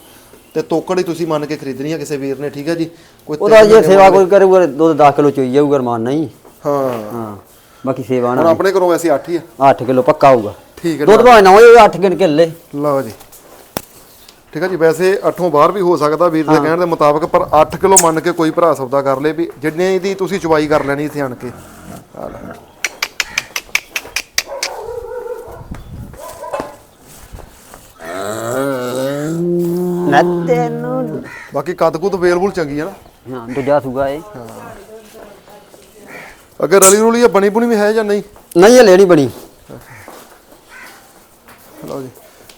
ਤੇ ਤੋਕੜ ਹੀ ਤੁਸੀਂ ਮੰਨ ਕੇ ਖਰੀਦਣੀ ਆ ਕਿਸੇ ਵੀਰ ਨੇ ਠੀਕ ਆ ਜੀ? ਕੋਈ ਉਹਦਾ ਜੇ ਸੇਵਾ ਕੋਈ ਕਰੂਗਾ ਦੁੱਧ 10 ਕਿਲੋ ਚੋਈ ਜਾਊਗਾ ਰਮਾਨ ਨਹੀਂ ਹਾਂ। ਹਾਂ। ਬਾਕੀ ਸੇਵਾ ਹੁਣ ਨਾ ਆਪਣੇ ਘਰੋਂ ਵੈਸੇ 8 ਹੀ ਆ। 8 ਕਿਲੋ ਪੱਕਾ ਹੋਊਗਾ। ਠੀਕ ਹੈ ਦੁੱਧ ਭਾਵੇਂ ਨਾ ਹੋਏ 8 ਗਿਣ ਕੇ ਲੈ ਲਓ ਜੀ। ਠੀਕ ਹੈ ਜੀ ਵੈਸੇ 8ੋਂ ਬਾਹਰ ਵੀ ਹੋ ਸਕਦਾ ਵੀਰ ਦੇ ਕਹਿਣ ਦੇ ਮੁਤਾਬਕ ਪਰ 8 ਕਿਲੋ ਮੰਨ ਕੇ ਕੋਈ ਭਰਾ ਸੌਦਾ ਕਰ ਲੇ ਵੀ ਜਿੰਨੇ ਦੀ ਤੁਸੀਂ ਚੁਵਾਈ ਕਰ ਲੈਣੀ ਇੱਥੇ ਆਣ ਕੇ। ਨਾ ਤੈਨੂੰ ਬਾਕੀ ਕੱਦ ਕੁੱਦ ਵੇਲਬੁਲ ਚੰਗੀ ਹੈ ਨਾ। ਹਾਂ ਦੂਜਾ ਸੂਗਾ ਇਹ। ਅਗਰ ਰਲੀ ਰੁਲੀ ਆ ਬਣੀ ਬੁਣੀ ਵੀ ਹੈ ਜਾਂ ਨਹੀਂ? ਨਹੀਂ ਇਹ ਲੈਣੀ ਬਣੀ। ਲਓ ਜੀ।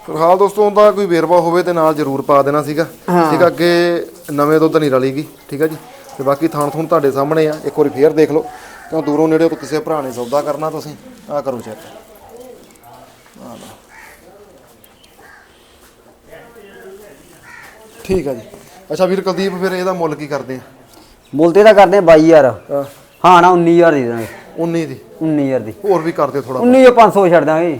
ਫਿਲਹਾਲ ਦੋਸਤੋ ਉਹਦਾ ਕੋਈ ਵੇਰਵਾ ਹੋਵੇ ਤੇ ਨਾਲ ਜ਼ਰੂਰ ਪਾ ਦੇਣਾ ਸੀਗਾ। ਠੀਕ ਆ ਅੱਗੇ ਨਵੇਂ ਦੁੱਧ ਨਹੀਂ ਰਲੀਗੀ ਠੀਕ ਆ ਜੀ। ਤੇ ਬਾਕੀ ਥਾਣ ਥੂਣ ਤੁਹਾਡੇ ਸਾਹਮਣੇ ਆ। ਇੱਕ ਵਾਰੀ ਫੇਰ ਦੇਖ ਲਓ। ਕਿਉਂ ਦੂਰੋਂ ਨੇੜੇ ਤੋਂ ਕਿਸੇ ਭਰਾ ਨੇ ਸੌਦਾ ਕਰਨਾ ਤੁਸੀਂ। ਆ ਕਰੋ ਚੈੱਕ ਠੀਕ ਆ ਜੀ। ਅੱਛਾ ਵੀਰ ਕੁਲਦੀਪ ਫਿਰ ਇਹਦਾ ਮੁੱਲ ਕੀ ਕਰਦੇ ਮੁੱਲ ਤੇ ਤਾਂ ਕਰਦੇ 22000 ਆ ਹਾਂ। ਨਾ 19000 ਦੇ ਦਾਂਗੇ 19 ਦੀ? 19000 ਦੀ। ਹੋਰ ਵੀ ਕਰ ਦਿਓ ਥੋੜਾ 19 500 ਛੱਡ ਦਾਂਗੇ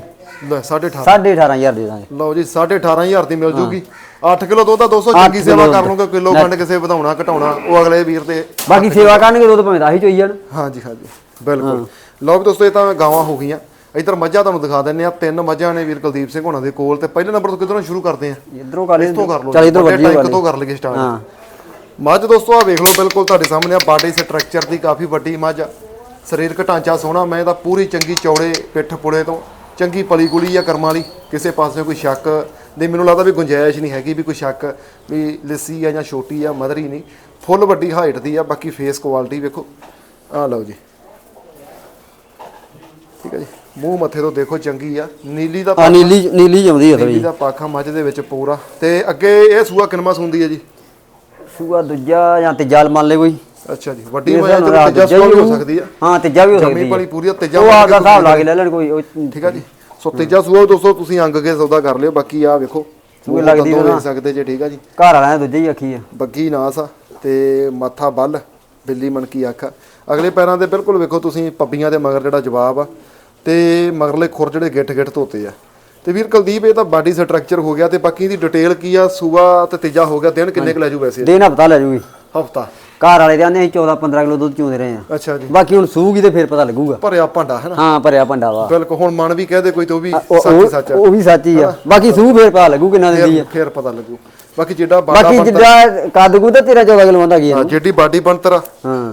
ਲੈ 18.5 18500 ਦੇ ਦਾਂਗੇ ਲਓ ਜੀ 18500 ਦੀ ਮਿਲ ਜੂਗੀ। 8 ਕਿਲੋ ਦੁੱਧ ਦਾ 200 ਚੰਗੀ ਸੇਵਾ ਕਰ ਲੂਗੇ ਕਿਲੋ ਖੰਡ ਕਿਸੇ ਵਧਾਉਣਾ ਘਟਾਉਣਾ ਉਹ ਅਗਲੇ ਵੀਰ ਤੇ ਬਾਕੀ ਸੇਵਾ ਕਰਨਗੇ ਦੁੱਧ ਭਾਵੇਂ ਤਾਂ ਹੀ ਚੋਈ ਜਾਣ। ਹਾਂਜੀ ਹਾਂਜੀ। ਬਿਲਕੁਲ। ਲਓ ਵੀ ਦੋਸਤੋ ਇਹ ਤਾਂ ਗਾਵਾਂ ਹੋ ਗਈਆਂ। ਇਧਰ ਮੱਝਾਂ ਤੁਹਾਨੂੰ ਦਿਖਾ ਦਿੰਨੇ ਆ ਤਿੰਨ ਮੱਝਾਂ ਨੇ ਵੀਰ ਕੁਲਦੀਪ ਸਿੰਘ ਹੋਣਾ ਦੇ ਕੋਲ ਤੇ ਪਹਿਲੇ ਨੰਬਰ ਤੋਂ ਕਿਧਰੋਂ ਸ਼ੁਰੂ ਕਰਦੇ ਆ ਇਧਰੋਂ ਕਰ ਲਓ। ਚੱਲ ਇਧਰੋਂ ਵੱਡੇ ਤੋਂ ਕਰ ਲਈਏ ਸਟਾਰਟ ਹਾਂ। ਮੱਝ ਦੋਸਤੋ ਆ ਵੇਖ ਲਓ ਬਿਲਕੁਲ ਤੁਹਾਡੇ ਸਾਹਮਣੇ ਆ। ਬਾਡੀ ਸਟਰਕਚਰ ਦੀ ਕਾਫੀ ਵੱਡੀ ਮੱਝ ਆ। ਸਰੀਰਕ ਢਾਂਚਾ ਸੋਹਣਾ ਮੈਂ ਇਹਦਾ ਪੂਰੀ ਚੰਗੀ ਚੌੜੇ ਪਿੱਠ ਪੁੜੇ ਤੋਂ ਚੰਗੀ ਪਲੀ ਗੁਲੀ ਆ ਕਰਮਾਂ ਵਾਲੀ। ਕਿਸੇ ਪਾਸੇ ਕੋਈ ਸ਼ੱਕ ਨਹੀਂ ਮੈਨੂੰ ਲੱਗਦਾ ਵੀ ਗੁੰਜਾਇਸ਼ ਨਹੀਂ ਹੈਗੀ ਵੀ ਕੋਈ ਸ਼ੱਕ ਵੀ ਲੱਸੀ ਆ ਜਾਂ ਛੋਟੀ ਆ ਮਦਰੀ ਨਹੀਂ। ਫੁੱਲ ਵੱਡੀ ਹਾਈਟ ਦੀ ਆ ਬਾਕੀ ਫੇਸ ਕੁਆਲਿਟੀ ਵੇਖੋ। ਆ ਲਓ ਜੀ। ਠੀਕ ਹੈ ਜੀ। ਮੂੰਹ ਮੱਥੇ ਤੋਂ ਦੇਖੋ ਚੰਗੀ ਆ ਨੀਲੀ ਦਾ ਆ ਨੀਲੀ ਨੀਲੀ ਜਾਂਦੀ ਆ ਨੀਲੀ ਦਾ ਪਾਖਾ ਮੱਝ ਦੇ ਵਿੱਚ ਪੂਰਾ। ਤੇ ਅੱਗੇ ਇਹ ਸੂਆ ਕਿਨਮਾ ਸੁੰਦੀ ਹੈ ਜੀ? ਸੂਆ ਦੂਜਾ ਜਾਂ ਤੀਜਾ ਮੰਨ ਲੈ ਕੋਈ। ਅੱਛਾ ਜੀ ਵੱਡੀ ਮੱਝ ਤੋਂ ਤੀਜਾ ਸੂਆ ਵੀ ਹੋ। ਸਕਦੀ ਆ। ਹਾਂ ਤੀਜਾ ਵੀ ਹੋ ਜੰਮੀ ਸਕਦੀ ਪਲੀ ਹੈ ਪੂਰੀ ਆ, ਤੀਜਾ ਉਹ ਮੰਨ ਕੇ ਦਾ ਹਿਸਾਬ ਲਾ ਕੇ ਲੈ ਲੈਣ ਕੋਈ ਉਹ ਠੀਕ ਆ ਜੀ। ਸੋ ਤੀਜਾ ਸੂਆ ਦੋਸਤੋ ਤੁਸੀਂ ਅੰਗ ਕੇ ਸੌਦਾ ਕਰ ਲਿਓ ਬਾਕੀ ਆ ਵੇਖੋ। ਸੂਏ ਲੱਗਦੀ ਦੰਦੋਂ ਨਾ। ਵੇਖ ਸਕਦੇ ਜੇ ਠੀਕ ਆ ਜੀ। ਘਰ ਵਾਲਿਆਂ ਨੇ ਦੂਜੇ ਹੀ ਆਖੀ ਆ। ਬੱਗੀ ਨਾਸ ਆ ਤੇ ਮੱਥਾ ਬੱਲ ਬਿੱਲੀ ਮਣਕੀ ਅੱਖ ਆ। ਅਗਲੇ ਪੈਰਾਂ ਦੇ ਬਿਲਕੁਲ ਵੇਖੋ ਤੁਸੀਂ ਪੱਬੀਆਂ ਦੇ ਮਗਰ ਜਿਹੜਾ ਜਵਾਬ ਆ। ਤੇ ਮਗਰਲੇ ਖੁਰ ਜਿਹੜੇ ਗਿੱਠ ਗਿੱਠ ਧੋਤੇ ਆ। ਤੇ ਵੀਰ ਕੁਲਦੀਪ ਇਹ ਤਾਂ ਬਾਡੀ ਸਟਰਕਚਰ ਹੋ ਗਿਆ ਤੇ ਬਾਕੀ ਇਹਦੀ ਡਿਟੇਲ ਕੀ ਆ? ਸੂਆ ਤੇ ਤੀਜਾ ਹੋ ਗਿਆ ਦਿਨ ਕਿੰਨੇ ਕੁ ਲੈ ਜੂ ਵੈਸੇ? ਦਿਨ ਹਫਤਾ ਲੈ ਜੂਗੀ। ਹਫਤਾ। ਘਰ ਵਾਲੇ ਦੇ ਆਂਦੇ ਅਸੀਂ 14 15 ਕਿਲੋ ਦੁੱਧ ਚੋਂਦੇ ਰਹੇ ਆ ਅੱਛਾ ਜੀ। ਬਾਕੀ ਹੁਣ ਸੂਗੀ ਤੇ ਫਿਰ ਪਤਾ ਲੱਗੂਗਾ। ਭਰਿਆ ਭਾਂਡਾ ਹੈ ਨਾ? ਹਾਂ ਭਰਿਆ ਭੰਡਾ ਵਾ। ਬਿਲਕੁਲ ਹੁਣ ਮਨ ਵੀ ਕਹਦੇ ਕੋਈ ਤੇ ਉਹ ਵੀ ਉਹ- ਸੱਚ ਉਹ ਸੱਚ ਆ। ਉਹ ਵੀ ਸੱਚ ਆ। ਬਾਕੀ ਸੂ ਫਿਰ ਪਤਾ ਲੱਗੂ ਕਿੰਨਾ ਦਿੰਦੀ ਆ। ਫਿਰ ਪਤਾ ਲੱਗੂ। ਬਾਕੀ ਜਿਹੜਾ ਬਾਡਾ ਬਾਕੀ ਜਿੱਦਾਂ ਕਾਦਗੂ ਤਾਂ 13 14 ਕਿਲੋ ਆਂਦਾ ਕੀ ਹਾਂ, ਜਿਹੜੀ ਬਾਡੀ ਬਣਤਰ ਆ।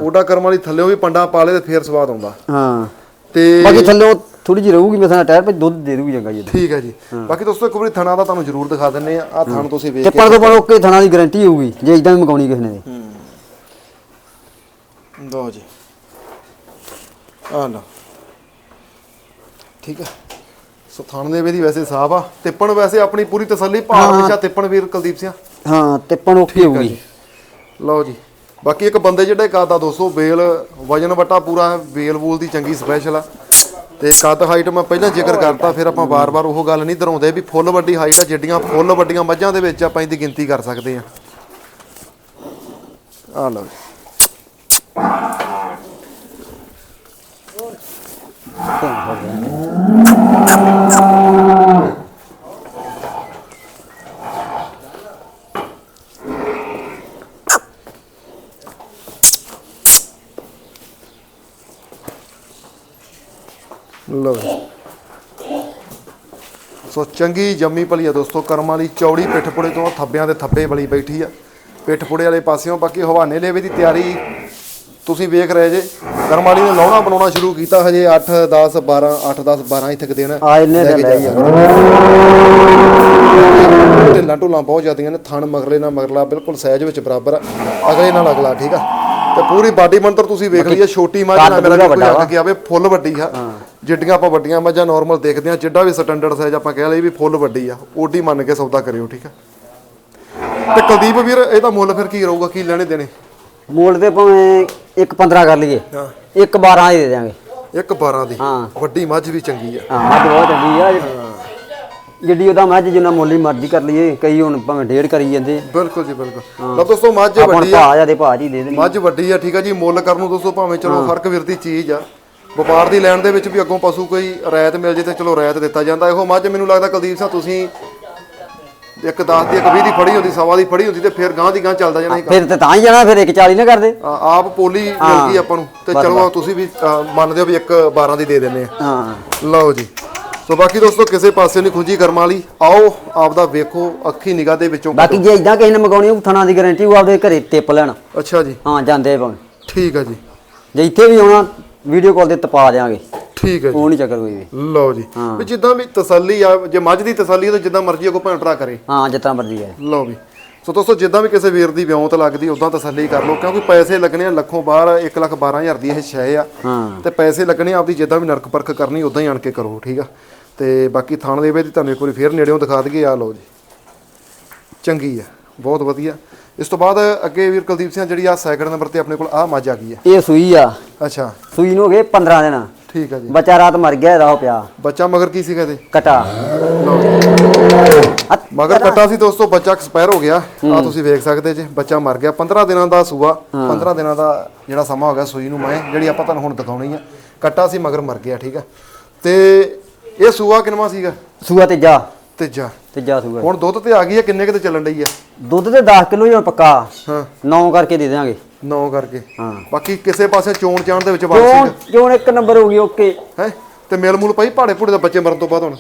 ਉਹਦਾ ਕਰਮ ਵਾਲੀ ਥੱਲੇ ਵੀ ਪੰਡਾ ਪਾ ਲੇ ਤੇ ਫੇਰ ਸਵਾਦ ਆਉਂਦਾ। ਹਾਂ। ਤੇ ਬਾਕੀ ਥੱਲੇ ਥੋੜੀ ਜਿਹੀ ਰਹੂਗੀ ਮੈਂ ਸਾਡਾ ਟਾਇਰ ਪਰ ਦੁੱਧ ਦੇ ਦੂਗੀ ਚੰਗਾ ਜੀ। ਠੀਕ ਹੈ ਜੀ। ਬਾਕੀ ਦੋਸਤੋ ਇੱਕ ਵਾਰੀ ਥਣਾ ਦਾ ਤੁਹਾਨੂੰ ਜ਼ਰੂਰ ਦਿਖਾ ਦਿੰਨੇ ਆ ਆ ਥਣ ਤੁਸੀਂ ਵੇਖ ਕੇ ਪਰ ਤੋਂ ਪਰ ਓਕੇ ਥਣਾ ਦੀ ਗਾਰੰਟੀ ਹੋਊਗੀ ਜੇ ਇਦਾਂ ਵੀ ਮਕਾਉਣੀ ਕਿਸੇ ਨੇ। ਦੋ ਜੀ। ਆ ਲਓ। ਠੀਕ ਹੈ ਸੋ ਥਣ ਦੇ ਵੀ ਦੀ ਵੈਸੇ ਸਾਫ਼ ਆ। ਤਿੱਪਣ ਵੈਸੇ ਆਪਣੀ ਪੂਰੀ ਤਸੱਲੀ ਭਾਰ ਵਿਚਾ ਤਿੱਪਣ ਵੀਰ ਕੁਲਦੀਪ ਸਿੰਘ ਹਾਂ ਤੇ ਪਰ ਓਕੇ ਹੋਊਗੀ। ਲਓ ਜੀ। ਬਾਕੀ ਇੱਕ ਬੰਦੇ ਜਿਹੜੇ ਕਾਦਾ 200 ਬੇਲ ਵਜਨ ਵਟਾ ਪੂਰਾ ਹੈ, ਵੇਲ ਵੂਲ ਦੀ ਚੰਗੀ ਸਪੈਸ਼ਲ ਆ ਤੇ ਕੱਦ ਹਾਈਟ ਮੈਂ ਪਹਿਲਾਂ ਜ਼ਿਕਰ ਕਰਤਾ ਫਿਰ ਆਪਾਂ ਵਾਰ-ਵਾਰ ਉਹ ਗੱਲ ਨਹੀਂ ਦਰਾਉਂਦੇ ਵੀ ਫੁੱਲ ਵੱਡੀ ਹਾਈਟ ਆ ਜਿੱਡੀਆਂ ਫੁੱਲ ਵੱਡੀਆਂ ਮੱਝਾਂ ਦੇ ਵਿੱਚ ਆਪਾਂ ਇਹਦੀ ਗਿਣਤੀ ਕਰ ਸਕਦੇ ਆ ਆ ਲਓ ਜੀ। ਚੰਗੀ ਜੰਮੀ ਭਲੀ ਆ ਦੋਸਤੋ ਕਰਮ ਵਾਲੀ ਚੌੜੀ ਪਿੱਠ ਪੁੜੇ ਤੋਂ ਥੱਬਿਆਂ ਦੇ ਥੱਬੇ ਵਾਲੀ ਬੈਠੀ ਆ। ਪਿੱਠ ਪੁੜੇ ਵਾਲੇ ਪਾਸਿਓਂ ਬਾਕੀ ਹਵਾਨੇ ਲੇਵੇ ਦੀ ਤਿਆਰੀ ਤੁਸੀਂ ਵੇਖ ਰਹੇ ਜੇ। ਕਰਮ ਵਾਲੀ ਨੇ ਲਾਉਣਾ ਬਣਾਉਣਾ ਸ਼ੁਰੂ ਕੀਤਾ ਹਜੇ 8 10 12 8 10 12 ਇੱਥੇ ਕੁ ਦਿਨ ਆ ਤਾਂ ਕੇ ਲੈ ਢਿੱਲਾਂ ਢੁੱਲਾਂ ਬਹੁਤ ਜ਼ਿਆਦੀਆਂ ਨੇ ਥਣ ਮਗਰਲੇ ਨਾਲ ਮਗਰਲਾ ਬਿਲਕੁਲ ਸਹਿਜ ਵਿੱਚ ਬਰਾਬਰ ਆ। ਅਗਲੇ ਨਾਲ ਅਗਲਾ ਠੀਕ ਆ? ਤੇ ਪੂਰੀ ਬਾਡੀ ਮੰਤਰ ਤੁਸੀਂ ਵੇਖ ਲਈ ਆ ਛੋਟੀ ਮੱਝ ਨਾਲ ਮੇਰਾ ਕੋਈ ਅੱਗ ਕੇ ਆਵੇ ਫੁੱਲ ਵੱਡੀ ਆ। ਜਿੱਡੀਆਂ ਆਪਾਂ ਵੱਡੀਆਂ ਮੱਝਾਂ ਨਾਰਮਲ ਦੇਖਦੇ ਆ ਜਿੱਡਾ ਵੀ ਸਟੈਂਡਰਡ ਸਾਈਜ਼ ਆਪਾਂ ਕਹਿ ਲਈ ਵੀ ਫੁੱਲ ਵੱਡੀ ਆ ਓਡੀ ਮੰਨ ਕੇ ਸੌਦਾ ਕਰਿਓ ਠੀਕ ਆ? ਤੇ ਕੁਲਦੀਪ ਵੀਰ ਇਹਦਾ ਮੁੱਲ ਫਿਰ ਕੀ ਰਹੂਗਾ ਕੀ ਲੈਣੇ ਦੇਣੇ? ਮੋੜ ਤੇ ਭਾਵੇਂ ਇੱਕ 15 ਕਰ ਲਈਏ ਹਾਂ। ਇੱਕ 12 ਹੀ ਦੇ ਦਿਆਂਗੇ। ਇੱਕ 12 ਦੀ? ਹਾਂ। ਵੱਡੀ ਮੱਝ ਵੀ ਚੰਗੀ ਆ। ਹਾਂ ਮੱਝ ਬਹੁਤ ਚੰਗੀ ਆ। ਜਿੱਡੀ ਉਹਦਾ ਮੱਝ ਜਿੰਨਾ ਮੁੱਲ ਹੀ ਮਰਜ਼ੀ ਕਰ ਲਈਏ ਕਈ ਹੁਣ ਭਾਵੇਂ ਡੇਢ ਕਰੀ ਜਾਂਦੇ। ਬਿਲਕੁਲ ਜੀ ਬਿਲਕੁਲ। ਲਓ ਦੋਸਤੋ ਮੱਝ ਆਪਾਂ ਵੱਡੀ ਆ। ਭਾ ਜਾਂ ਦੇ ਜੀ ਦੇ ਦੇਣੀ। ਮੱਝ ਵੱਡੀ ਆ ਠੀਕ ਆ ਜੀ ਮੁੱਲ ਕਰਨ ਨੂੰ ਦੋਸਤੋ ਭਾਵੇਂ ਚਲੋ ਫ਼ਰਕ ਵਿਰਦੀ ਚੀਜ਼ ਆ। ਵਪਾਰ ਦੀ ਲੈਣ ਦੇ ਵਿੱਚ ਵੀ ਅੱਗੋਂ ਪਸ਼ੂ ਕੋਈ ਰਾਇਤ ਮਿਲ ਜੇ ਤੇ ਚਲੋ ਰਾਇਤ ਦਿੱਤਾ ਜਾਂਦਾ। ਇਹੋ ਮੱਝ ਮੈਨੂੰ ਲੱਗਦਾ ਕੁਲਦੀਪ ਸਿੰਘ ਤੁਸੀਂ ਇੱਕ 10 ਦੀ ਇੱਕ 20 ਦੀ ਫੜੀ ਹੁੰਦੀ ਸਵਾ ਦੀ ਫੜੀ ਹੁੰਦੀ ਤੇ ਫਿਰ ਗਾਂ ਦੀ ਗਾਂ ਚੱਲਦਾ ਜਾਣਾ ਸੀ। ਫਿਰ ਤੇ ਤਾਂ ਹੀ ਜਾਣਾ ਫਿਰ ਇੱਕ 40 ਨਾ ਕਰਦੇ। ਆ- ਆਪ ਪੋਲੀ ਮਿਲ ਗਈ ਆਪਾਂ ਨੂੰ। ਤੇ ਚਲੋ ਤੁਸੀਂ ਵੀ ਅ, ਮੰਨਦੇ ਹੋ ਵੀ ਇੱਕ 12 ਦੀ ਦੇ ਦਿੰਨੇ ਆ। ਹਾਂ। ਲਓ ਜੀ। ਸੋ ਬਾਕੀ ਦੋਸਤੋ ਕਿਸੇ ਪਾਸੇ ਨਹੀਂ ਖੁੰਜੀ ਕਰਮ ਵਾਲੀ। ਆਓ ਆਪਦਾ ਵੇਖੋ ਅੱਖੀ ਨਿਗਾਹ ਦੇ ਵਿੱਚੋਂ ਬਾਕੀ ਜੇ ਇਦਾਂ ਕਿਸੇ ਨੇ ਮਗਾਉਣੀ ਉਹ ਥਣਾ ਦੀ ਗਾਰੰਟੀ ਉਹ ਆਪਦੇ ਘਰੇ ਟਿਪ ਲੈਣ। ਅੱਛਾ ਜੀ। ਹਾਂ ਜਾਂਦੇ ਭਾਵੇਂ। ਠੀਕ ਆ ਜੀ। ਜੇ ਇੱਥੇ ਵੀ ਆਉਣਾ ਵੀਡੀਓ ਕਾਲ ਤੇ ਤਪਾ ਦੇਾਂਗੇ ਠੀਕ ਹੈ ਜੀ। ਉਹ ਨਹੀਂ ਚੱਕਰ ਕੋਈ ਵੀ। ਲਓ ਜੀ। ਵੀ ਜਿੱਦਾਂ ਵੀ ਤਸੱਲੀ ਆ ਜੇ ਮੱਝ ਦੀ ਤਸੱਲੀ ਆ ਤਾਂ ਜਿੱਦਾਂ ਮਰਜ਼ੀ ਕੋ ਭੈਣ ਭਰਾ ਕਰੇ। ਹਾਂ ਜਿੱਦਾਂ ਮਰਜ਼ੀ ਹੈ ਲਓ ਵੀ ਸੋ ਦੋਸਤੋ ਜਿੱਦਾਂ ਵੀ ਕਿਸੇ ਵੀਰ ਦੀ ਵਿਉਂਤ ਲੱਗਦੀ ਉਦਾਂ ਤਸੱਲੀ ਕਰ ਲਓ ਕਿਉਂਕਿ ਪੈਸੇ ਲੱਗਣੇ ਆ ਲੱਖੋਂ ਬਾਹਰ 1 ਲੱਖ 12000 ਦੀ ਇਹ ਸ਼ੈ ਆ। ਹਾਂ। ਤੇ ਪੈਸੇ ਲੱਗਣੇ ਆ, ਆਪਦੀ ਜਿੱਦਾਂ ਵੀ ਨਰਕ ਪਰਖ ਕਰਨੀ ਉਦਾਂ ਹੀ ਆਣ ਕੇ ਕਰੋ ਠੀਕ ਆ? ਤੇ ਬਾਕੀ ਥਾਣ ਦੇ ਵਿੱਚ ਤੁਹਾਨੂੰ ਇੱਕ ਵਾਰੀ ਫੇਰ ਨੇੜਿਓਂ ਦਿਖਾ ਦਈਏ ਆ ਲਓ ਜੀ। ਚੰਗੀ ਆ ਬਹੁਤ ਵਧੀਆ। ਇਸ ਤੋਂ ਬਾਅਦ ਅੱਗੇ ਵੀਰ ਕੁਲਦੀਪ ਸਿੰਘ ਜਿਹੜੀ ਆ ਸੈਕਿੰਡ ਨੰਬਰ ਤੇ ਆਪਣੇ ਕੋਲ ਆ ਮੱਝ ਆ ਗਈ ਆ। ਇਹ ਸੂਈ ਆ। ਅੱਛਾ। ਸੂਈ ਨੂੰ ਹੋ ਗਏ 15 ਦਿਨ। ਠੀਕ ਆ ਜੀ। ਬੱਚਾ ਰਾਤ ਮਰ ਗਿਆ ਇਹਦਾ ਉਹ ਪਿਆ। ਬੱਚਾ ਮਗਰ ਕੀ ਸੀਗਾ ਇਹਦੇ? ਕਟਾ। ਮਗਰ ਕੱਟਾ। ਸੀ ਦੋਸਤੋ ਬੱਚਾ ਐਕਸਪਾਇਰ ਹੋ ਗਿਆ। ਆ ਤੁਸੀਂ ਵੇਖ ਸਕਦੇ ਜੇ ਬੱਚਾ ਮਰ ਗਿਆ। 15 ਦਿਨਾਂ ਦਾ ਸੂਆ 15 ਦਿਨਾਂ ਦਾ ਜਿਹੜਾ ਸਮਾਂ ਹੋ ਗਿਆ ਸੂਈ ਨੂੰ ਮੈਂ ਜਿਹੜੀ ਆਪਾਂ ਤੁਹਾਨੂੰ ਹੁਣ ਦਿਖਾਉਣੀ ਆ। ਕੱਟਾ ਸੀ ਮਗਰ ਮਰ ਗਿਆ ਠੀਕ ਆ। ਤੇ ਇਹ ਸੂਆ ਕਿੰਨਵਾ ਸੀਗਾ? ਸੂਆ ਤੇ ਜਾ ਤੀਜਾ ਤੇ ਜਾ ਸੂਆ। ਹੁਣ ਦੁੱਧ ਤੇ ਆ ਗਈ ਆ ਕਿੰਨੇ ਕਿਤੇ ਚੱਲਣ ਡਈ ਆ? ਦੁੱਧ ਤੇ 10 ਕਿਲੋ ਹੀ ਹੁਣ ਪੱਕਾ। ਹਾਂ। 9 ਕਰਕੇ ਦੇ ਦਿਆਂਗੇ। 9 ਕਰਕੇ। ਹਾਂ। ਬਾਕੀ ਕਿਸੇ ਪਾਸੇ ਚੋਣ ਚਾਣ ਦੇ ਵਿੱਚ ਕਿਉਂ ਸੀਗਾ ਕਿਉਂ ਇੱਕ ਨੰਬਰ ਹੋ ਗਈ ਓਕੇ। ਹੈ? ਤੇ ਮੇਲ ਮੂਲ ਪਾਈ ਭਾੜੇ ਭੂੜੇ ਦਾ ਬੱਚੇ ਮਰਨ ਤੋਂ ਬਾਅਦ ਹੁਣ?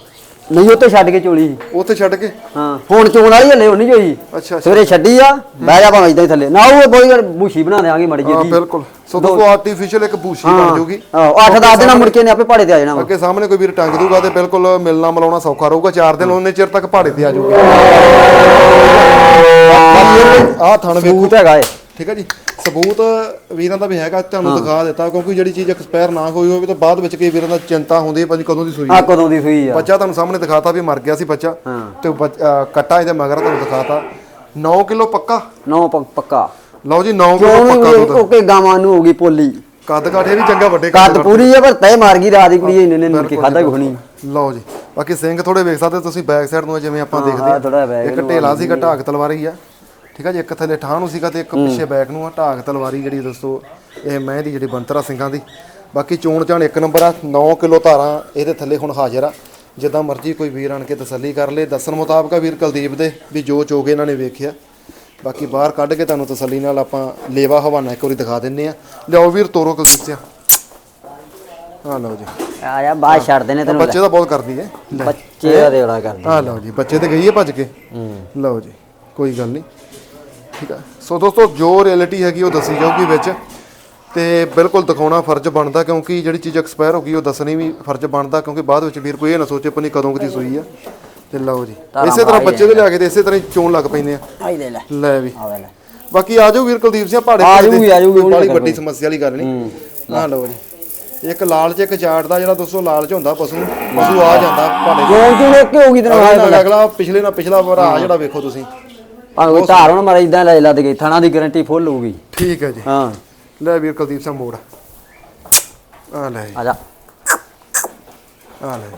ਨਹੀਂ ਉੱਤੇ ਛੱਡ ਕੇ ਚੋਲੀ। ਸੀ। ਉੱਥੇ ਛੱਡ ਕੇ? ਹਾਂ ਹੁਣ ਚੋਣ ਵਾਲੀ ਹਲੇ ਉਹ ਨਹੀਂ ਹੋਈ ਅੱਛਾ ਅੱਛਾ। ਸਵੇਰੇ ਛੱਡੀ ਆ ਬਹਿ ਜਾ ਭਾਵੇਂ ਇਦਾਂ ਹੀ ਥੱਲੇ। ਨਾ ਉਹ ਬੋਈ ਬੂਸ਼ੀ ਬਣਾ ਦੇਾਂਗੇ ਮੜੀ ਹਾਂ ਜੀ ਬਿਲਕੁਲ। ਸੋ ਦੋਸਤੋ ਆਰਟੀਫੀਸ਼ੀਅਲ ਇੱਕ ਭੂਸ਼ੀ ਬਣ ਜੂਗੀ। ਆਹ 8-10 ਦਿਨਾਂ ਮੁੜ ਕੇ ਨੇ ਆਪੇ ਪਹਾੜੇ ਤੇ ਆ ਜਾਣਾ ਅੱਗੇ ਸਾਹਮਣੇ ਕੋਈ ਵੀਰ ਟੰਗ ਦੂਗਾ ਤੇ ਬਿਲਕੁਲ ਮਿਲਣਾ ਮਿਲਾਉਣਾ ਸੌਖਾ ਰਹੂਗਾ। 4 ਦਿਨ ਉਹਨੇ ਚਿਰ ਤੱਕ ਪਹਾੜੇ ਤੇ ਆ ਜਾਊਗੀ ਆਹ ਥਣ ਵੇਖੋ। ਹੈਗਾ ਏ ਠੀਕ ਹੈ ਜੀ। ਸਬੂਤ ਵੀਰਾਂ ਦਾ ਵੀ ਹੈਗਾ ਤੁਹਾਨੂੰ ਦਿਖਾ ਦਿੱਤਾ ਕਿਉਂਕਿ ਜਿਹੜੀ ਚੀਜ਼ ਐਕਸਪਾਇਰ ਨਾ ਹੋਈ ਹੋਵੇ ਤਾਂ ਬਾਅਦ ਵਿੱਚ ਕਈ ਵੀਰਾਂ ਦਾ ਚਿੰਤਾ ਹੁੰਦੀ ਹੈ ਭਾਜੀ ਕਦੋਂ ਦੀ ਸੂਈ ਆ ਕਦੋਂ ਦੀ ਸੂਈ ਆ। ਬੱਚਾ ਤੁਹਾਨੂੰ ਸਾਹਮਣੇ ਦਿਖਾਤਾ ਵੀ ਮਰ ਗਿਆ ਸੀ ਬੱਚਾ। ਹਾਂ। ਤੇ ਉਹ ਬੱਚ- ਅਹ ਕੱਟਾ ਇਹਦੇ ਮਗਰ ਤੁਹਾਨੂੰ ਦਿਖਾਤਾ। 9 ਕਿਲੋ ਪੱਕਾ? ਨੌ ਪ- ਪੱਕਾ। ਲਓ ਜੀ 9 ਕਿਲੋ ਕਿਉਂ ਪੱਕਾ ਨਹੀਂ ਦੁੱਧ। ਓਕੇ ਗਾਵਾਂ ਨੂੰ ਹੋ ਗਈ ਪੋਲੀ। ਕੱਦ ਕਾਠੇ ਵੀ ਚੰਗਾ ਵੱਡੇ ਕੱਦ ਪੂਰੀ ਆ ਪਰ ਤੈ ਮਾਰ ਗਈ ਰਾਤ ਦੀ ਕੁੜੀ ਇਹਨੇ ਨੇ ਮੁੜ ਕੇ ਖਾਦਾ ਨਹੀਂ ਲਓ ਜੀ ਬਾਕੀ ਸਿੰਘ ਥੋੜੇ ਵੇਖ ਸਕਦੇ ਹੋ ਤੁਸੀਂ ਬੈਕ ਸਾਈਡ ਨੂੰ ਜਿਵੇਂ ਆਪਾਂ ਹਾਂ, ਦੇਖਦੇ ਆਹ ਥੋੜ੍ਹਾ back ਇੱਕ ਨੂੰ ਢੇਲਾ ਸੀਗਾ ਢਾਕ ਤਲਵਾਰੀ ਆ। ਠੀਕ ਆ ਜੀ ਇੱਕ ਥੱਲੇ ਠਾਹ ਨੂੰ ਸੀਗਾ ਤੇ ਇੱਕ ਪਿੱਛੇ ਬੈਕ ਨੂੰ ਆ ਢਾਕ ਤਲਵਾਰੀ ਜਿਹੜੀ ਦੋਸਤੋ ਇਹ ਮੈਂ ਦੀ ਜਿਹੜੀ ਬੰਤਰਾ ਸਿੰਘਾਂ ਦੀ। ਬਾਕੀ ਚੋਣ ਚਾਣ ਇੱਕ ਨੰਬਰ ਆ 9 ਕਿਲੋ ਧਾਰਾਂ ਇਹਦੇ ਥੱਲੇ ਹੁਣ ਹਾਜ਼ਰ ਆ। ਜਿੱਦਾਂ ਮਰਜ਼ੀ ਕੋਈ ਵੀਰ ਆਣ ਕੇ ਤਸੱਲੀ ਕਰ ਲੇ ਦੱਸਣ ਮੁਤਾਬਕ ਵੀਰ ਕੁਲਦੀਪ ਦੇ ਵੀ ਜੋ ਚੋਗੇ ਇਹਨਾਂ ਨੇ ਵੇਖਿਆ। ਬਾਕੀ ਬਾਹਰ ਕੱਢ ਕੇ ਤੁਹਾਨੂੰ ਤਸੱਲੀ ਨਾਲ ਆਪਾਂ ਲੇਵਾ ਹਵਾਨਾ ਇੱਕ ਵਾਰੀ ਦਿਖਾ ਦਿੰਨੇ ਆ। ਲਿਆਓ ਵੀਰ ਤੋਰੋ ਕੁਲਦੀਪ ਸਿਆ ਆ ਲਓ ਜੀ। ਆ ਜਾ ਬਾਹਰ ਛੱਡਦੇ ਨੇ ਤੈਨੂੰ। ਬੱਚੇ ਤਾਂ ਬਹੁਤ ਕਰਦੀ ਹੈ ਬੱਚੇ ਦਾ ਦੇੜਾ ਕਰਦੇ ਆ ਲਓ ਜੀ ਬੱਚੇ ਤੇ ਗਈ ਹੈ ਭੱਜ ਕੇ। ਲਓ ਜੀ ਕੋਈ ਗੱਲ ਨਹੀਂ ਠੀਕ ਆ। ਸੋ ਦੋਸਤੋ ਜੋ ਰਿਐਲਿਟੀ ਹੈਗੀ ਉਹ ਦੱਸੀ ਜਾਊਗੀ ਵਿੱਚ ਤੇ ਬਿਲਕੁਲ ਦਿਖਾਉਣਾ ਫਰਜ਼ ਬਣਦਾ ਕਿਉਂਕਿ ਜਿਹੜੀ ਚੀਜ਼ ਐਕਸਪਾਇਰ ਹੋ ਗਈ ਉਹ ਦੱਸਣੀ ਵੀ ਫਰਜ਼ ਬਣਦਾ ਕਿਉਂਕਿ ਬਾਅਦ ਵਿੱਚ ਵੀਰ ਕੋਈ ਇਹ ਨਾ ਸੋਚੇ ਪਨੀ ਕਦੋਂ ਕਦੀ ਸੂਈ ਆ। ਤੇ ਲਓ ਜੀ ਇਸੇ ਤਰ੍ਹਾਂ ਬੱਚੇ ਦੇ ਲਿਆ ਕੇ ਤੇ ਇਸੇ ਤਰ੍ਹਾਂ ਹੀ ਚੋਣ ਲੱਗ ਪੈਂਦੇ ਆ। ਆਈ ਲੈ ਲੈ। ਲੈ ਵੀ। ਆ ਲੈ ਬਾਕੀ ਆ ਜਾਓ ਵੀਰ ਕੁਲਦੀਪ ਸਿੰਘ ਪਹਾੜੇ ਆ ਜਾਊਗੀ, ਆ ਜਾਊਗੀ, ਨੀ ਵੱਡੀ ਸਮੱਸਿਆ ਵਾਲੀ ਗੱਲ ਨਹੀਂ ਆ ਲਓ ਜੀ। ਇੱਕ ਲਾਲ ਚ ਇੱਕ ਜਾਟ ਦਾ ਜਿਹੜਾ ਦੋਸਤੋ ਲਾਲ ਚ ਹੁੰਦਾ ਪਸ਼ੂ ਪਸ਼ੂ ਆ ਜਾਂਦਾ ਪਹਾੜੇ। ਕਿਉਂ ਤੂੰ। ਓਕੇ ਹੋ ਗਈ ਤੈਨੂੰ ਅਗਲਾ ਪਿਛਲੇ ਨਾਲ ਪਿਛਲਾ ਭਰਾ ਜਿਹੜਾ ਵੇਖੋ ਤੁਸੀਂ। ਭਾਵੇਂ ਕੋਈ ਧਾਰ ਹੁਣ ਮਾਰਾ ਇਦਾਂ ਲੈ ਲੱਦ ਗਈ ਥਾਣਾ ਦੀ ਗਾਰੰਟੀ ਫੁੱਲ ਹੋਊਗੀ। ਠੀਕ ਹੈ ਜੀ। ਹਾਂ। ਲੈ ਵੀਰ ਕੁਲਦੀਪ ਸਿੰਘ ਮੋੜ। ਆ ਲੈ ਜੀ, ਆ ਜਾ। ਆ ਲੈ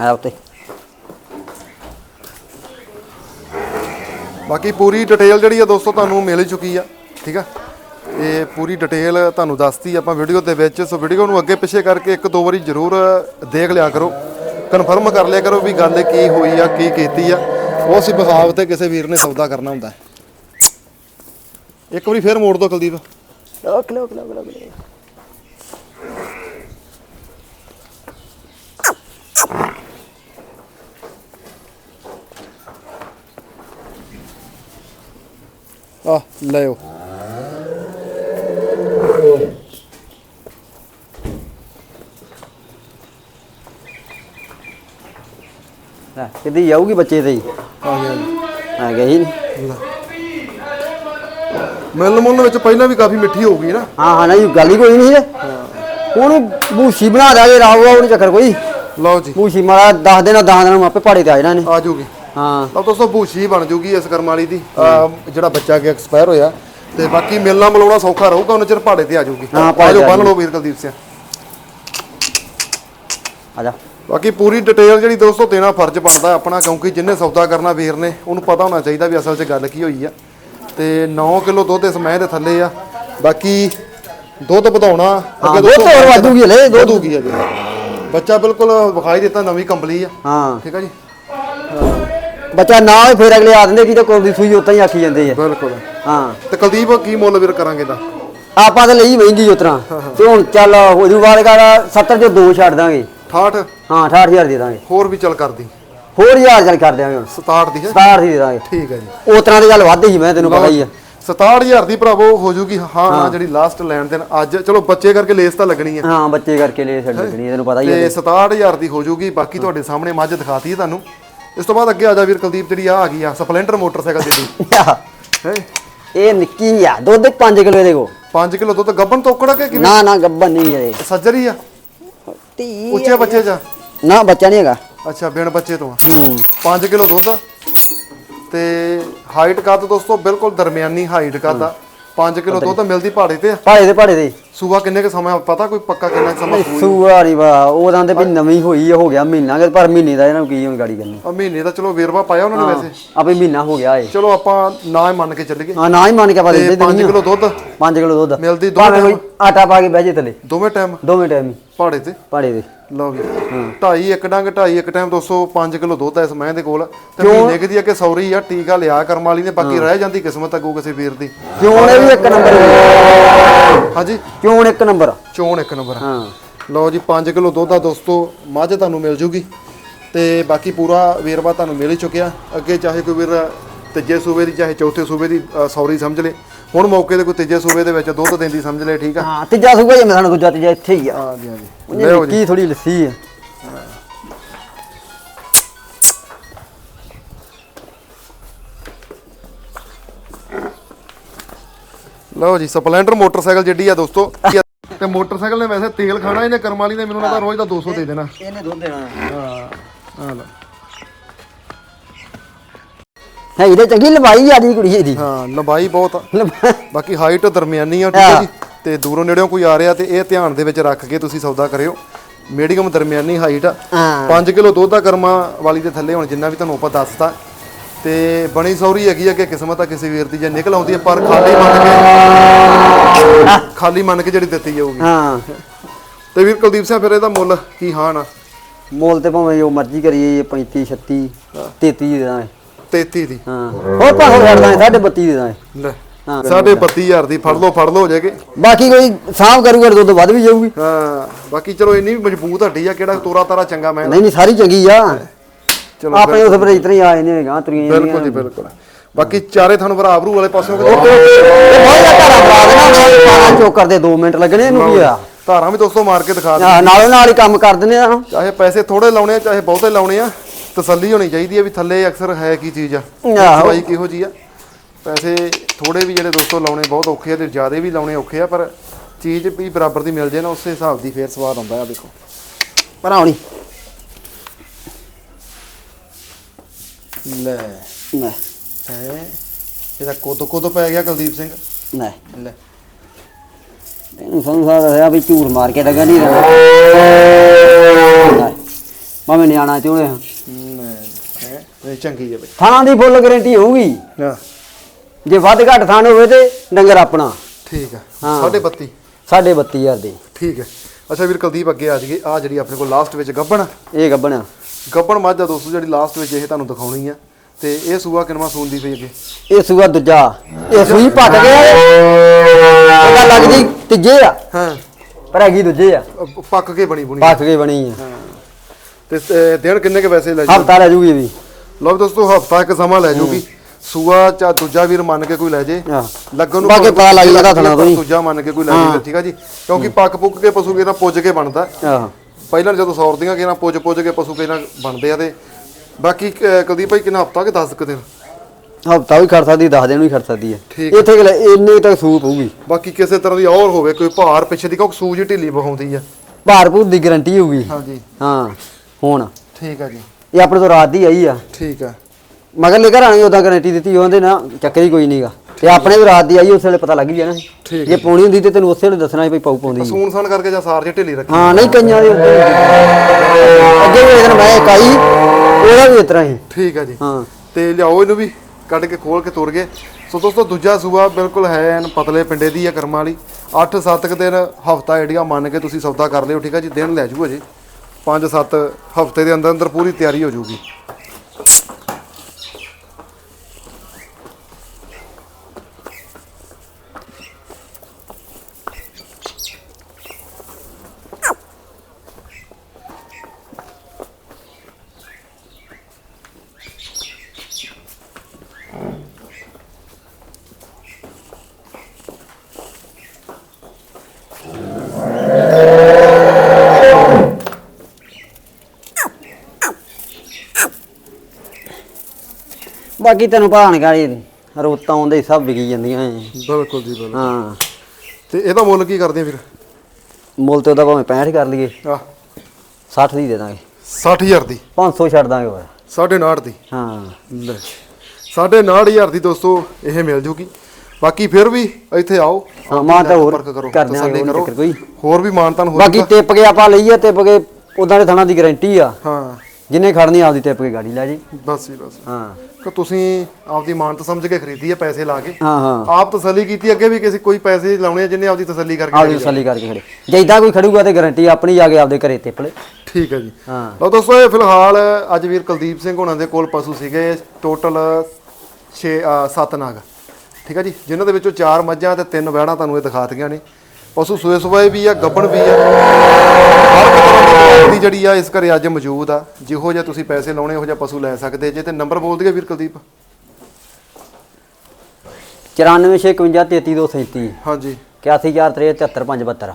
ਆ ਉੱਤੇ। ਬਾਕੀ ਪੂਰੀ ਡਿਟੇਲ ਜਿਹੜੀ ਆ ਦੋਸਤੋ ਤੁਹਾਨੂੰ ਮਿਲ ਚੁੱਕੀ ਆ ਠੀਕ ਆ? ਇਹ ਪੂਰੀ ਡਿਟੇਲ ਤੁਹਾਨੂੰ ਦੱਸਤੀ ਆਪਾਂ ਵੀਡੀਓ ਦੇ ਵਿੱਚ ਸੋ ਵੀਡੀਓ ਨੂੰ ਅੱਗੇ ਪਿੱਛੇ ਕਰਕੇ ਇੱਕ ਦੋ ਵਾਰੀ ਜ਼ਰੂਰ ਦੇਖ ਲਿਆ ਕਰੋ। ਕਨਫਰਮ ਕਰ ਲਿਆ ਕਰੋ ਵੀ ਗੱਲ ਕੀ ਹੋਈ ਆ ਕੀ ਕੀਤੀ ਆ। ਉਸ ਹਿਸਾਬ ਤੇ ਕਿਸੇ ਵੀਰ ਨੇ ਸੌਦਾ ਕਰਨਾ ਹੁੰਦਾ। ਇੱਕ ਵਾਰੀ ਫੇਰ ਮੋੜ ਦੋ ਕੁਲਦੀਪ। ਲੋਕ ਲੋਕ ਲੋਕ ਲੋਕ ਆ ਲਿਓ। ਲੈ ਕਿੱਦੀ ਜਾਊਗੀ ਬੱਚੇ ਤੇ ਹੀ? ਆ ਗਿਆ ਜੀ ਆ ਗਈ ਨੀ ਮਿਲਣ ਮੁਲਣ ਵਿੱਚ ਪਹਿਲਾਂ ਵੀ ਕਾਫੀ ਮਿੱਠੀ ਹੋ ਗਈ ਨਾ। ਹਾਂ ਹਾਂ ਨਹੀਂ ਗੱਲ ਹੀ ਕੋਈ ਨਹੀਂ ਹੈ। ਉਹਨੂੰ ਬੂਸ਼ੀ ਬਣਾ ਦਿਆਗੇ ਰਾਊਗਾ ਉਹਨੂੰ ਚੱਕਰ ਕੋਈ। ਲਓ ਜੀ। ਬੂਸ਼ੀ ਮਾਰਾ 10 ਦਿਨਾਂ 10 ਦਿਨਾਂ ਨੂੰ ਆਪੇ ਪਹਾੜੇ ਤੇ ਆ ਜਾਣਾ ਨੇ ਆ ਜੂਗੀ ਹਾਂ। ਤਾਂ ਦੋਸਤੋ ਭੂਸ਼ੀ ਬਣ ਜੂਗੀ ਇਸ ਕਰਮ ਵਾਲੀ ਦੀ। ਆਹ ਜਿਹੜਾ ਬੱਚਾ ਅੱਗੇ ਐਕਸਪਾਇਰ ਹੋਇਆ। ਤੇ ਬਾਕੀ ਮਿਲਣਾ ਮਿਲਾਉਣਾ ਸੌਖਾ ਰਹੂਗਾ ਉਹਨਾਂ ਚਿਰ ਪਹਾੜੇ ਤੇ ਆ ਜੂਗੀ। ਹਾਂ, ਪਹਾੜੇ ਆਜੋ ਤੇ ਆ ਬੰਨ ਲਓ ਵੀਰ ਕੁਲਦੀਪ ਸਿੰਘ ਆ ਜਾ। ਬਾਕੀ ਪੂਰੀ ਡਿਟੇਲ ਜਿਹੜੀ ਦੋਸਤੋ ਦੇਣਾ ਫਰਜ਼ ਬਣਦਾ ਆਪਣਾ ਕਿਉਂਕਿ ਜਿੰਨੇ ਸੌਦਾ ਕਰਨਾ ਵੀਰ ਨੇ ਉਹਨੂੰ ਪਤਾ ਹੋਣਾ ਚਾਹੀਦਾ ਵੀ ਅਸਲ 'ਚ ਗੱਲ ਕੀ ਹੋਈ ਆ। ਤੇ 9 ਕਿਲੋ ਦੁੱਧ ਇਸ ਮਹਿ ਦੇ ਥੱਲੇ ਆ। ਬਾਕੀ ਦੁੱਧ ਵਧਾਉਣਾ ਹਾਂ, ਦੁੱਧ ਹੋਰ ਵਾਧੂਗੀ ਹਲੇ, ਦੁੱਧ। ਦੁੱਧ ਹੋਗੀ ਆ ਜੀ ਬੱਚਾ ਬਿਲਕੁਲ ਵਿਖਾਈ ਦਿੱਤਾ ਨਵੀਂ ਕੰਪਲੀ ਆ। ਹਾਂ। ਠੀਕ ਆ ਜੀ? ਬੱਚਾ ਨਾ ਹੋਏ ਫਿਰ ਅਗਲੇ ਆ ਦਿੰਦੇ ਤੇ ਕੋਲ ਦੀ ਸੂਈ ਉਤਾਂ ਹੀ ਆਖੀ ਜਾਂਦੇ ਆ। ਬਿਲਕੁਲ। ਹਾਂ। ਤੇ ਕੁਲਦੀਪ ਕੀ ਮੁੱਲ ਵੀਰ ਕਰਾਂਗੇ ਦਾ ਆਪਾਂ ਤਾਂ ਲਈ ਮਹਿੰਗੀ ਉਤਰਾ ਤੇ ਹੁਣ ਚੱਲ ਹੋ ਜੂ ਵਾਲੇ ਦਾ 70 ਚ ਦੋ ਛੱਡ ਦਾਂਗੇ। 68 ਹਾਂ 68000 ਦੇ ਦਾਂਗੇ। ਹੋਰ ਵੀ ਚੱਲ ਕਰਦੀ। ਹੋਰ ਹਜ਼ਾਰ ਚੱਲ ਕਰ ਦਿਆਂਗੇ ਹੁਣ। 67 ਦੀ ਹੈ? 67 ਦੀ ਦੇ ਦਾਂਗੇ। ਠੀਕ ਹੈ ਜੀ। ਉਤਰਾ ਦੀ ਗੱਲ ਵੱਧ ਹੀ ਮੈਂ ਤੈਨੂੰ ਪਤਾ ਹੀ ਆ। 67000 ਦੀ ਭਰਾਵੋ ਹੋ ਜੂਗੀ। ਹਾਂ ਹਾਂ ਜਿਹੜੀ ਲਾਸਟ ਲੈਣ ਦੇਣ ਅੱਜ। ਚਲੋ ਬੱਚੇ ਕਰਕੇ ਲੇਸ ਤਾਂ ਲੱਗਣੀ ਹੈ। ਹਾਂ ਬੱਚੇ ਕਰਕੇ ਲੈ ਛੱਡ ਲੱਗਣੀ ਹੈ, ਤੈਨੂੰ ਪਤਾ ਹੀ ਤੇ ਹੈ 67000 ਦੀ ਹੋ ਜੂਗੀ। ਬਾਕੀ ਤੁਹਾਡੇ ਸਾਹਮਣੇ ਮੱਝ ਦਿਖਾਤੀ ਹੈ ਤੁਹਾਨੂੰ। ਇਸ ਤੋਂ ਬਾਅਦ ਅੱਗੇ ਆ ਜਾ ਵੀਰ ਕੁਲਦੀਪ ਜਿਹੜੀ ਆ ਆ ਗਈ ਆ ਸਪਲੈਂਡਰ ਮੋਟਰਸਾਈਕਲ ਦੀ ਹੈ? ਇਹ ਨਿੱਕੀ ਆ ਦੁੱਧ 5 ਕਿਲੋ ਦੇ ਕੋ 5 ਕਿਲੋ ਦੁੱਧ ਗੱਬਨ ਤੋਕੜਾ ਕਿ ਕਿਵੇਂ? ਨਾ ਨਾ ਗੱਬਨ ਨਹੀਂ ਹੈ ਸੱਜਰੀ ਆ। ਧੀ ਉੱਚੇ ਬੱਚੇ ਚ ਨਾ ਬੱਚਾ ਨਹੀਂ ਹੈਗਾ। ਅੱਛਾ ਬਿਨ ਬੱਚੇ ਤੋਂ ਹੂੰ। 5 ਕਿਲੋ ਦੁੱਧ ਤੇ ਹਾਈਟ ਕੱਦ ਦੋਸਤੋ ਬਿਲਕੁਲ ਦਰਮਿਆਨੀ ਹਾਈਟ ਕੱਦ ਆ। 5 ਕਿਲੋ ਦੁੱਧ ਮਿਲਦੀ ਪਹਾੜੇ ਤੇ ਆ। ਭਾੜੇ ਦੇ ਭਾੜੇ ਦੇ ਸੂਆ ਕਿੰਨੇ ਕ ਸਮਾਂ ਪਤਾ ਕੋਈ ਪੱਕਾ ਕਿੰਨਾ ਕੁ ਸਮਾਂ ਸੂਈ? ਸੂਆ ਨਹੀਂ ਵਾ ਉਹ ਤਾਂ ਵੀ ਨਵੀਂ ਹੋਈ ਆ, ਹੋ ਗਿਆ ਮਹੀਨਾ ਕੁ, ਪਰ ਮਹੀਨੇ ਦਾ ਇਹਨਾਂ ਨੂੰ ਕੀ ਹੁਣ ਗਾੜੀ ਕਰਨੀ। ਆ ਮਹੀਨੇ ਦਾ ਚਲੋ ਵੇਰਵਾ ਪਾਇਆ ਉਹਨਾਂ ਨੇ ਵੈਸੇ। ਆਪੇ ਮਹੀਨਾ ਹੋ ਗਿਆ ਏ। ਚਲੋ ਆਪਾਂ ਨਾ ਹੀ ਮੰਨ ਕੇ ਚੱਲੀਏ। ਹਾਂ ਨਾ ਹੀ ਮੰਨ ਕੇ ਪਾ ਤੇ ਦੇ 5 ਕਿਲੋ ਦੁੱਧ। 5 ਕਿਲੋ ਦੁੱਧ। ਮਿਲਦੀ ਦੋ ਭਾਵੇਂ ਕੋਈ ਆਟਾ ਪਾ ਕੇ ਬਹਿ ਜੇ ਥੱਲੇ। ਦੋਵੇਂ ਟਾਈਮ ਦੋਵੇਂ ਟਾਈਮ ਹੀ। ਪਹਾੜੇ ਤੇ। ਭਾੜੇ ਦੇ ਲਓ ਵੀ ਢਾਈ ਇੱਕ ਡੰਗ ਢਾਈ ਇੱਕ ਟਾਈਮ 205 ਕਿਲੋ ਦੁੱਧ ਆ ਇਸ ਮਹਿੰ ਦੇ ਕੋਲ। ਤੇ ਮਹੀਨੇ ਕੁ ਦੀ ਅੱਗੇ ਸੌਰੀ ਆ ਟੀਕਾ ਲਿਆ ਕਰਮ ਵਾਲੀ ਨੇ ਬਾਕੀ ਰਹਿ ਜਾਂਦੀ ਕਿਸਮਤ ਅੱਗੋਂ ਕਿਸੇ ਵੀਰ ਦੀ। ਕਿਉਂ ਇਹ ਵੀ ਇੱਕ ਨੰਬਰ ਹਾਂਜੀ। ਕਿਉਂ ਇੱਕ ਨੰਬਰ ਚੋਣ ਇੱਕ ਨੰਬਰ ਹਾਂ। ਲਓ ਜੀ 5 ਕਿਲੋ ਦੁੱਧ ਆ ਦੋਸਤੋ ਮੱਝ ਤੁਹਾਨੂੰ ਮਿਲ ਜੂਗੀ। ਤੇ ਬਾਕੀ ਪੂਰਾ ਵੇਰਵਾ ਤੁਹਾਨੂੰ ਮਿਲ ਹੀ ਚੁੱਕਿਆ। ਅੱਗੇ ਚਾਹੇ ਕੋਈ ਵੀਰ ਤੀਜੇ ਸੂਬੇ ਦੀ ਚਾਹੇ ਚੌਥੇ ਸੂਬੇ ਦੀ ਸੌਰੀ ਸਮਝ ਲੇ। ਹੁਣ ਮੌਕੇ ਤੇ ਕੋਈ ਤੀਜੇ ਸੂਬੇ ਦੇ ਵਿੱਚ ਦੁੱਧ ਦਿੰਦੀ ਸਮਝ ਲੈ ਠੀਕ ਆ? ਹਾਂ ਤੀਜਾ ਸੂਗਾ ਜਿਵੇਂ ਸਾਨੂੰ ਦੂਜਾ ਤੀਜਾ ਇੱਥੇ ਹੀ ਆ। ਹਾਂਜੀ ਉਹਨੇ ਲਿਆਓ ਜੀ। ਕੀ ਥੋੜੀ ਲੱਸੀ ਆ। ਲਓ ਜੀ ਸਪਲੈਂਡਰ ਮੋਟਰਸਾਈਕਲ ਜਿਹੜੀ ਆ ਦੋਸਤੋ ਤੇ ਮੋਟਰਸਾਈਕਲ ਨੇ ਵੈਸੇ ਤੇਲ ਖਾਣਾ ਇਹਨੇ ਕਰਮ ਵਾਲੀ ਨੇ ਮੈਨੂੰ ਲੱਗਦਾ ਰੋਜ਼ ਦਾ 200 ਦੇ ਦੇਣਾ। ਇਹਨੇ ਦੁੱਧ ਦੇਣਾ। ਹਾਂ ਆ ਲਓ। ਹੈ ਇਹਦੇ ਚੰਗੀ ਲੰਬਾਈ ਜਿਆਦੀ ਕੁੜੀ ਇਹਦੀ। ਹਾਂ ਲੰਬਾਈ ਬਹੁਤ ਆ। ਬਾਕੀ ਹਾਈਟ ਦਰਮਿਆਨੀ ਆ ਠੀਕ ਹੈ ਜੀ? ਤੇ ਦੂਰੋਂ ਨੇੜਿਓਂ ਕੋਈ ਆ ਰਿਹਾ ਤੇ ਇਹ ਧਿਆਨ ਦੇ ਵਿੱਚ ਰੱਖ ਕੇ ਤੁਸੀਂ ਸੌਦਾ ਕਰਿਓ। ਮੀਡੀਅਮ ਦਰਮਿਆਨੀ ਹਾਈਟ ਆ। ਹਾਂ। 5 ਕਿਲੋ ਦੁੱਧ ਦਾ ਕਰਮਾ ਵਾਲੀ ਦੇ ਥੱਲੇ ਹੁਣ ਜਿੰਨਾ ਵੀ ਤੁਹਾਨੂੰ ਆਪਾਂ ਦੱਸਤਾ। ਤੇ ਬਣੀ ਸੌਰੀ ਹੈਗੀ ਆ ਕਿ ਕਿਸਮਤ ਆ ਕਿਸੇ ਵੀਰ ਦੀ ਜੇ ਨਿਕਲ ਆਉਂਦੀ ਆ ਪਰ ਖਾਲੀ ਮੰਨ ਕੇ ਖਾਲੀ ਮੰਨ ਕੇ ਜਿਹੜੀ ਦਿੱਤੀ ਜਾਊਗੀ। ਹਾਂ। ਤੇ ਵੀਰ ਕੁਲਦੀਪ ਸਿੰਘ ਫਿਰ ਇਹਦਾ ਮੁੱਲ ਕੀ ਆ? ਮੋਲ ਤੇ ਭਾਵੇਂ ਜੋ ਮਰਜ਼ੀ ਕਰੀਏ 35 36 33 ਦੇ ਦਾਂਗੇ। 33 ਦੀ। ਹਾਂ। ਹੋਰ ਭਾਵੇਂ ਛੱਡ ਦਾਂਗੇ 32 ਦੇ ਦਾਂਗੇ। ਲੈ ਹਾਂ। ਸਾਢੇ 32000 ਦੀ ਫੜ ਲਓ ਫੜ ਲਓ ਹੋ ਜਾਏਗੀ ਬਾਕੀ ਕੋਈ ਸਾਫ਼ ਕਰੂਗਾ ਦੁੱਧ ਵੱਧ ਵੀ ਜਾਊਗੀ। ਹਾਂ ਬਾਕੀ ਚਲੋ ਇੰਨੀ ਵੀ ਮਜ਼ਬੂਤ ਹੱਡੀ ਆ ਕਿਹੜਾ ਤੋਰਾ ਤਾਰਾ ਚੰਗਾ ਮੈਂ ਨਹੀਂ ਨਹੀਂ ਸਾਰੀ ਚੰਗੀ ਆ। ਚਲੋ ਆਪਣੇ ਉਸ ਪਰ ਇਤਨੇ ਆਏ ਨੇ ਗਾਂ ਤਰੀਆਂ ਬਿਲਕੁਲ ਜੀ ਬਿਲਕੁਲ। ਬਾਕੀ ਚਾਰੇ ਥਣ ਭਰਾ ਭਰੂ ਵਾਲੇ ਪਾਸਿਓਂ ਇਹ ਬਹੁਤ ਜ਼ਿਆਦਾ ਘਰਾਂ ਬਣਾ ਦੇਣਾ ਪਾਣਾ ਚੋਕ ਕਰਦੇ 2 ਮਿੰਟ ਲੱਗਣੇ ਇਹਨੂੰ ਕੀ ਆ। ਧਾਰਾਂ ਵੀ ਦੋਸਤੋ ਮਾਰ ਕੇ ਦਿਖਾ ਦੇ ਆਹ, ਨਾਲੋਂ ਨਾਲ ਹੀ ਕੰਮ ਕਰ ਦਿੰਦੇ ਆ ਚਾਹੇ ਪੈਸੇ ਥੋੜੇ ਲਾਉਣੇ ਆ ਚਾਹੇ ਬਹੁਤੇ ਲਾਉਣੇ ਆ ਤਸੱਲੀ ਹੋਣੀ ਚਾਹੀਦੀ ਆ ਵੀ ਥੱਲੇ ਅਕਸਰ ਹੈ ਕੀ ਚੀਜ਼ ਆ। ਦਵਾਈ ਕਿਹੋ ਜੀ ਆ। ਪੈਸੇ ਥੋੜੇ ਵੀ ਜਿਹੜੇ ਦੋਸਤੋ ਲਾਉਣੇ ਬਹੁਤ ਔਖੇ ਆ ਤੇ ਜ਼ਿਆਦੇ ਵੀ ਲਾਉਣੇ ਔਖੇ ਆ ਪਰ ਚੀਜ਼ ਵੀ ਬਰਾਬਰ ਦੀ ਮਿਲ ਜੇ ਨਾ ਉਸੇ ਹਿਸਾਬ ਦੀ ਫੇਰ ਸਵਾਦ ਆਉਂਦਾ ਆ ਦੇਖੋ। ਭਰਾਉਣੀ ਲੈ। ਨਾ। ਹੈ। ਇਹਦਾ ਕੋਦੋ ਕੋਦੋ ਪੈ ਗਿਆ ਕੁਲਦੀਪ ਸਿੰਘ। ਨਾ। ਲੈ। ਇਹਨੂੰ ਸੰਸਾਰ ਹੈ ਵੀ ਝੂਠ ਮਾਰ ਕੇ ਲੱਗਾ ਨਹੀਂ ਰਹਾ ਮਾਮੇ ਨਿਆਣਾ ਚੋਲੇ ਹਾਂ ਹੈ। ਇਹ ਚੰਗੀ ਆ ਬਈ। ਥਾਣਾ ਦੀ ਫੁੱਲ ਗਾਰੰਟੀ ਹੋਊਗੀ। ਹਾਂ ਜੇ ਵੱਧ ਘੱਟ ਥਾਣ ਹੋਵੇ ਤੇ ਡੰਗਰ ਆਪਣਾ। ਠੀਕ ਆ। ਹਾਂ। ਸਾਢੇ 32 ਸਾਢੇ 32000 ਦੀ। ਠੀਕ ਹੈ ਅੱਛਾ ਵੀਰ ਕੁਲਦੀਪ ਅੱਗੇ ਆ ਜਾਈਏ। ਆ ਜਿਹੜੀ ਆਪਣੇ ਕੋਲ ਲਾਸਟ ਵਿੱਚ ਗੱਬਣ ਇਹ ਗੱਬਣਾ ਗੱਬਣ ਮੱਝ ਆ ਦੋਸਤੋ ਜਿਹੜੀ ਲਾਸਟ ਵਿੱਚ ਇਹ ਤੁਹਾਨੂੰ ਦਿਖਾਉਣੀ ਆ। ਤੇ ਇਹ ਸੂਆ ਕਿਨਵਾ ਸੂਣ ਦੀ ਪਈ ਅੱਗੇ? ਇਹ ਸੂਆ ਦੂਜਾ। ਇਹ ਸੂਈ ਪੱਟ ਗਿਆ ਪਤਾ ਲੱਗਦੀ ਤੀਜੇ ਆ। ਹਾਂ। ਪਰ ਹੈਗੀ ਦੂਜੇ ਆ। ਪੱਕ ਕੇ ਬਣੀ ਬੁਣੀ। ਪੱਕ ਕੇ ਬਣੀ ਆ। ਤੇ ਦਿਨ ਕਿੰਨੇ ਕੇ ਪੈਸੇ ਲੈ ਜੂ? ਹਫਤਾ ਰਹਿ ਜੂਗੀ ਇਹ ਵੀ। ਲਓ ਵੀ ਦੋਸਤੋ ਹਫਤਾ ਇੱਕ ਸਮਾਂ ਲੈ ਜੂਗੀ। ਸੂਆ ਚਾ ਦੂਜਾ ਵੀਰ ਮੰਨ ਕੇ ਕੋਈ ਲੈ ਜੇ। ਲੱਗਣ ਨੂੰ ਬਾਕੀ ਪਤਾ ਲੱਗ ਜਾਂਦਾ ਥਣਾ ਤੋਂ ਹੀ। ਦੂਜਾ ਮੰਨ ਕੇ ਕੋਈ ਲੈ ਜੇ ਠੀਕ ਆ ਜੀ? ਕਿਉਂਕਿ ਪੱਕ ਪੁੱਕ ਕੇ ਪਸ਼ੂ ਕਿਹਨਾਂ ਪੁੱਜ ਕੇ ਬਣਦਾ। ਆਹ ਪਹਿਲਾਂ ਜਦੋਂ ਸੌਰਦੀਆਂ ਕਿਹਨਾਂ ਪੁੱਜ ਪੁੱਜ ਕੇ ਪਸ਼ੂ ਕਿਹਨਾਂ ਬਣਦੇ ਆ ਤੇ ਬਾਕੀ ਕੁਲਦੀਪ ਭਾਈ ਕਿੰਨਾ ਹਫਤਾ ਕਿ 10 ਕੁ ਦਿਨ ਹਫਤਾ ਵੀ ਖੜ ਸਕਦੀ 10 ਦਿਨ ਵੀ ਖੜ ਸਕਦੀ ਹੈ। ਠੀਕ ਇੱਥੇ ਕਿ ਇੰਨੇ ਤੱਕ ਸੂਪ ਹੋਊਗੀ ਬਾਕੀ ਕਿਸੇ ਤਰ੍ਹਾਂ ਦੀ ਔਰ ਹੋਵੇ ਕੋਈ ਭਾਰ ਪਿੱਛੇ ਦੀ ਕਿਉਂਕਿ ਸੂਜ ਢਿੱਲੀ ਬਹਾਉਂਦੀ ਆ। ਭਾਰਪੂਰ ਦੀ ਗਾਰੰਟੀ ਹੋਊਗੀ। ਹਾਂਜੀ। ਹਾਂ ਹੁਣ। ਠੀਕ ਆ ਜੀ। ਇਹ ਆਪਣੇ ਤੋਂ ਰਾਤ ਦੀ ਆਈ ਆ। ਠੀਕ ਆ। ਮਗਰ ਲੈ ਘਰ ਆਣੀ ਉਹਦਾ ਗਾਰੰਟੀ ਦਿੱਤੀ ਉਹਦੇ ਨਾ ਚੱਕਰ ਹੀ ਕੋਈ ਨਹੀਂਗਾ ਤੇ ਆਪਣੇ ਵੀ ਰਾਤ ਦੀ ਆਈ ਉਸ ਵੇਲੇ ਪਤਾ ਲੱਗ ਗਿਆ ਨਾ ਠੀਕ ਜੇ ਪਾਉਣੀ ਹੁੰਦੀ ਤੇ ਤੈਨੂੰ ਉਸੇ ਵੇਲੇ ਦੱਸਣਾ ਸੀ ਵੀ ਪਾਉ ਪਾਉਂਦੀ ਸੀ। ਸੂਨ ਸਣ ਕਰਕੇ ਜਾਂ ਸਾਰ ਜੇ ਢਿੱਲੀ ਰੱਖੀ। ਹਾਂ ਨਹੀਂ ਕਈਆਂ ਦੀ ਉੱਤੇ ਅੱਗੇ ਵੀ ਇਹਦਨ ਮੈਂ ਇੱਕ ਆਈ ਉਹਦਾ ਵੀ ਇਸ ਤਰ੍ਹਾਂ ਹੀ। ਠੀਕ ਆ ਜੀ। ਹਾਂ। ਤੇ ਲਿਆਓ ਇਹਨੂੰ ਵੀ ਕੱਢ ਕੇ ਖੋਲ ਕੇ ਤੁਰ ਗਏ। ਸੋ ਦੋਸਤੋ ਦੂਜਾ ਸੂਆ ਬਿਲਕੁਲ ਹੈ ਐਨ ਪਤਲੇ ਪਿੰਡੇ ਦੀ ਆ ਕਰਮਾਂ ਵਾਲੀ। 8-7 ਦਿਨ ਹਫਤਾ ਆਈਡੀਆ ਮੰਨ ਕੇ ਤੁਸੀਂ ਸੌਦਾ ਕਰ ਲਿਓ ਠੀਕ ਆ ਜੀ? ਦਿਨ ਲੈ ਜੂ। ਅਜੇ 5-7 ਹਫ਼ਤੇ ਦੇ ਅੰਦਰ ਅੰਦਰ ਪੂਰੀ ਤਿਆਰੀ ਹੋ ਜੂਗੀ। ਬਾਕੀ ਤੈਨੂੰ ਭਾਣ ਗਾਲੀ ਰੋਤਾਂ ਆਉਂਦੇ ਸਭ ਵਿਕੀ ਜਾਂਦੀਆਂ ਐ। ਬਿਲਕੁਲ ਜੀ ਬਿਲਕੁਲ। ਹਾਂ। ਤੇ ਇਹਦਾ ਮੁੱਲ ਕੀ ਕਰਦੇ ਆ ਫਿਰ? ਮੁੱਲ ਤੇ ਉਹਦਾ ਭਾਵੇਂ 65 ਕਰ ਲਈਏ। ਆ 60 ਦੀ ਦੇ ਦਾਂਗੇ। 60000 ਦੀ? 500 ਛੱਡ ਦਾਂਗੇ ਹੋਰ 9.5 ਦੀ? ਹਾਂ। ਲੈ। 9.5 ਦੀ ਦੋਸਤੋ ਇਹ ਮਿਲ ਜੂਗੀ। ਬਾਕੀ ਫਿਰ ਵੀ ਇੱਥੇ ਆਓ। ਹਾਂ, ਮਾਨ ਤਾਂ ਹੋਰ ਸੰਪਰਕ ਕਰੋ, ਕਰ ਦਿਆਂਗੇ, ਤਸੱਲੀ ਉਹ ਨੀ ਕਰੋ। ਚੱਕਰ ਕੋਈ। ਹੋਰ ਵੀ ਮਾਨਤਾਨ ਹੋ ਬਾਕੀ ਟਿੱਪ ਕੇ ਆਪਾਂ ਲਈਏ ਟਿੱਪ ਕੇ ਉਦਾਂ ਦੇ ਥਾਣਾ ਦੀ ਗਾਰੰਟੀ ਆ। ਹਾਂ। ਜਿੰਨੇ ਖੜਨੀ ਆਪਦੀ ਟਿੱਪ ਕੇ ਗਾੜੀ ਲੈ ਜੀ। ਬਸ ਜੀ ਬਸ। ਹਾਂ। ਕਿ ਤੁਸੀਂ ਆਪਦੀ ਮਾਨਤ ਸਮਝ ਕੇ ਖਰੀਦੀ ਹੈ ਪੈਸੇ ਲਾ ਕੇ। ਹਾਂ ਹਾਂ। ਆਪ ਤਸੱਲੀ ਕੀਤੀ ਅੱਗੇ ਵੀ ਕਿਸੇ ਕੋਈ ਪੈਸੇ ਲਾਉਣੇ ਆ ਜਿੰਨੇ ਆਪਦੀ ਤਸੱਲੀ ਕਰਕੇ ਆਪਦੀ ਤਸੱਲੀ ਕਰਕੇ ਖੜੇ। ਜੇ ਇਦਾਂ ਕੋਈ ਖੜੂਗਾ ਤੇ ਗਾਰੰਟੀ ਆਪਣੀ ਜਾ ਕੇ ਆਪਦੇ ਘਰੇ ਲੈ। ਠੀਕ ਹੈ ਜੀ। ਹਾਂ। ਲਓ ਦੋਸਤੋ ਇਹ ਫਿਲਹਾਲ ਅੱਜ ਵੀਰ ਕੁਲਦੀਪ ਸਿੰਘ ਹੋਣਾ ਦੇ ਕੋਲ ਪਸ਼ੂ ਸੀਗੇ। ਟੋਟਲ 6 7 ਨਾਗ। ਠੀਕ ਹੈ ਜੀ। ਜਿਨ੍ਹਾਂ ਦੇ ਵਿੱਚੋਂ ਚਾਰ ਮੱਝਾਂ ਤੇ ਤਿੰਨ ਵਹਿੜਾਂ ਤੁਹਾਨੂੰ ਇਹ ਦਿਖਾ ਦਿੱਤੀਆਂ ਨੇ। ਪਸ਼ੂ ਸੂਏ ਸੂਏ ਵੀ ਆ ਗੱਬਣ ਵੀ ਆ। ਹਰ ਤਰ੍ਹਾਂ ਦੀ ਜਿਹੜੀ ਆ ਇਸ ਘਰੇ ਅੱਜ ਮੌਜੂਦ ਆ। ਜਿਹੋ ਜਿਹਾ ਤੁਸੀਂ ਪੈਸੇ ਲਾਉਣੇ ਉਹੋ ਜਿਹਾ ਪਸ਼ੂ ਲੈ ਸਕਦੇ ਜੇ ਤੇ ਨੰਬਰ ਬੋਲ ਦਈਏ ਵੀਰ ਕੁਲਦੀਪ। 9465533237 ਹਾਂਜੀ। 814737572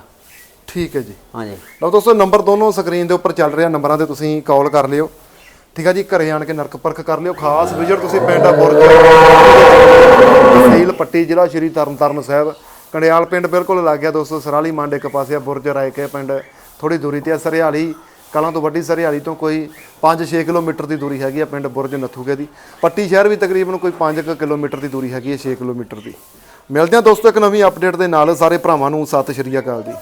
ਠੀਕ ਹੈ ਜੀ। ਹਾਂਜੀ। ਲਓ ਦੋਸਤੋ ਨੰਬਰ ਦੋਨੋਂ ਸਕਰੀਨ ਦੇ ਉੱਪਰ ਚੱਲ ਰਿਹਾ। ਨੰਬਰਾਂ ਤੇ ਤੁਸੀਂ ਕਾਲ ਕਰ ਲਿਓ। ਠੀਕ ਆ ਜੀ ਘਰੇ ਆਣ ਕੇ ਨਰਕ ਪਰਖ ਕਰ ਲਿਓ। ਖਾਸ ਵਿਜ਼ਿਟ ਤੁਸੀਂ ਪਿੰਡ ਬੁਰਜ ਤਹਿਸੀਲ ਪੱਟੀ ਜ਼ਿਲ੍ਹਾ ਸ਼੍ਰੀ ਤਰਨਤਾਰਨ ਸਾਹਿਬ। ਕੰਡਿਆਲ ਪਿੰਡ ਬਿਲਕੁਲ ਲੱਗ ਗਿਆ ਦੋਸਤੋ, ਸਰਾਲੀ ਮੰਡ ਇੱਕ ਪਾਸੇ ਆ, ਬੁਰਜ ਰਾਇਕੇ ਪਿੰਡ ਥੋੜੀ ਦੂਰੀ ਤੇ ਆ, ਸਰਿਆਲੀ, ਕਲਾਂ ਤੋਂ ਵੱਡੀ ਸਰਿਆਲੀ ਤੋਂ ਕੋਈ 5-6 ਕਿਲੋਮੀਟਰ ਦੀ ਦੂਰੀ ਹੈਗੀ ਆ ਪਿੰਡ ਬੁਰਜ ਨੱਥੂਗੇ ਦੀ। ਪੱਟੀ ਸ਼ਹਿਰ ਵੀ ਤਕਰੀਬਨ ਕੋਈ 5 ਕਿਲੋਮੀਟਰ ਦੀ ਦੂਰੀ ਹੈਗੀ ਹੈ 6 ਕਿਲੋਮੀਟਰ ਦੀ। ਮਿਲਦੇ ਹਾਂ ਦੋਸਤੋ ਇੱਕ ਨਵੀਂ ਅਪਡੇਟ ਦੇ ਨਾਲ, ਸਾਰੇ ਭਰਾਵਾਂ ਨੂੰ ਸਤਿ ਸ਼੍ਰੀ ਅਕਾਲ ਜੀ।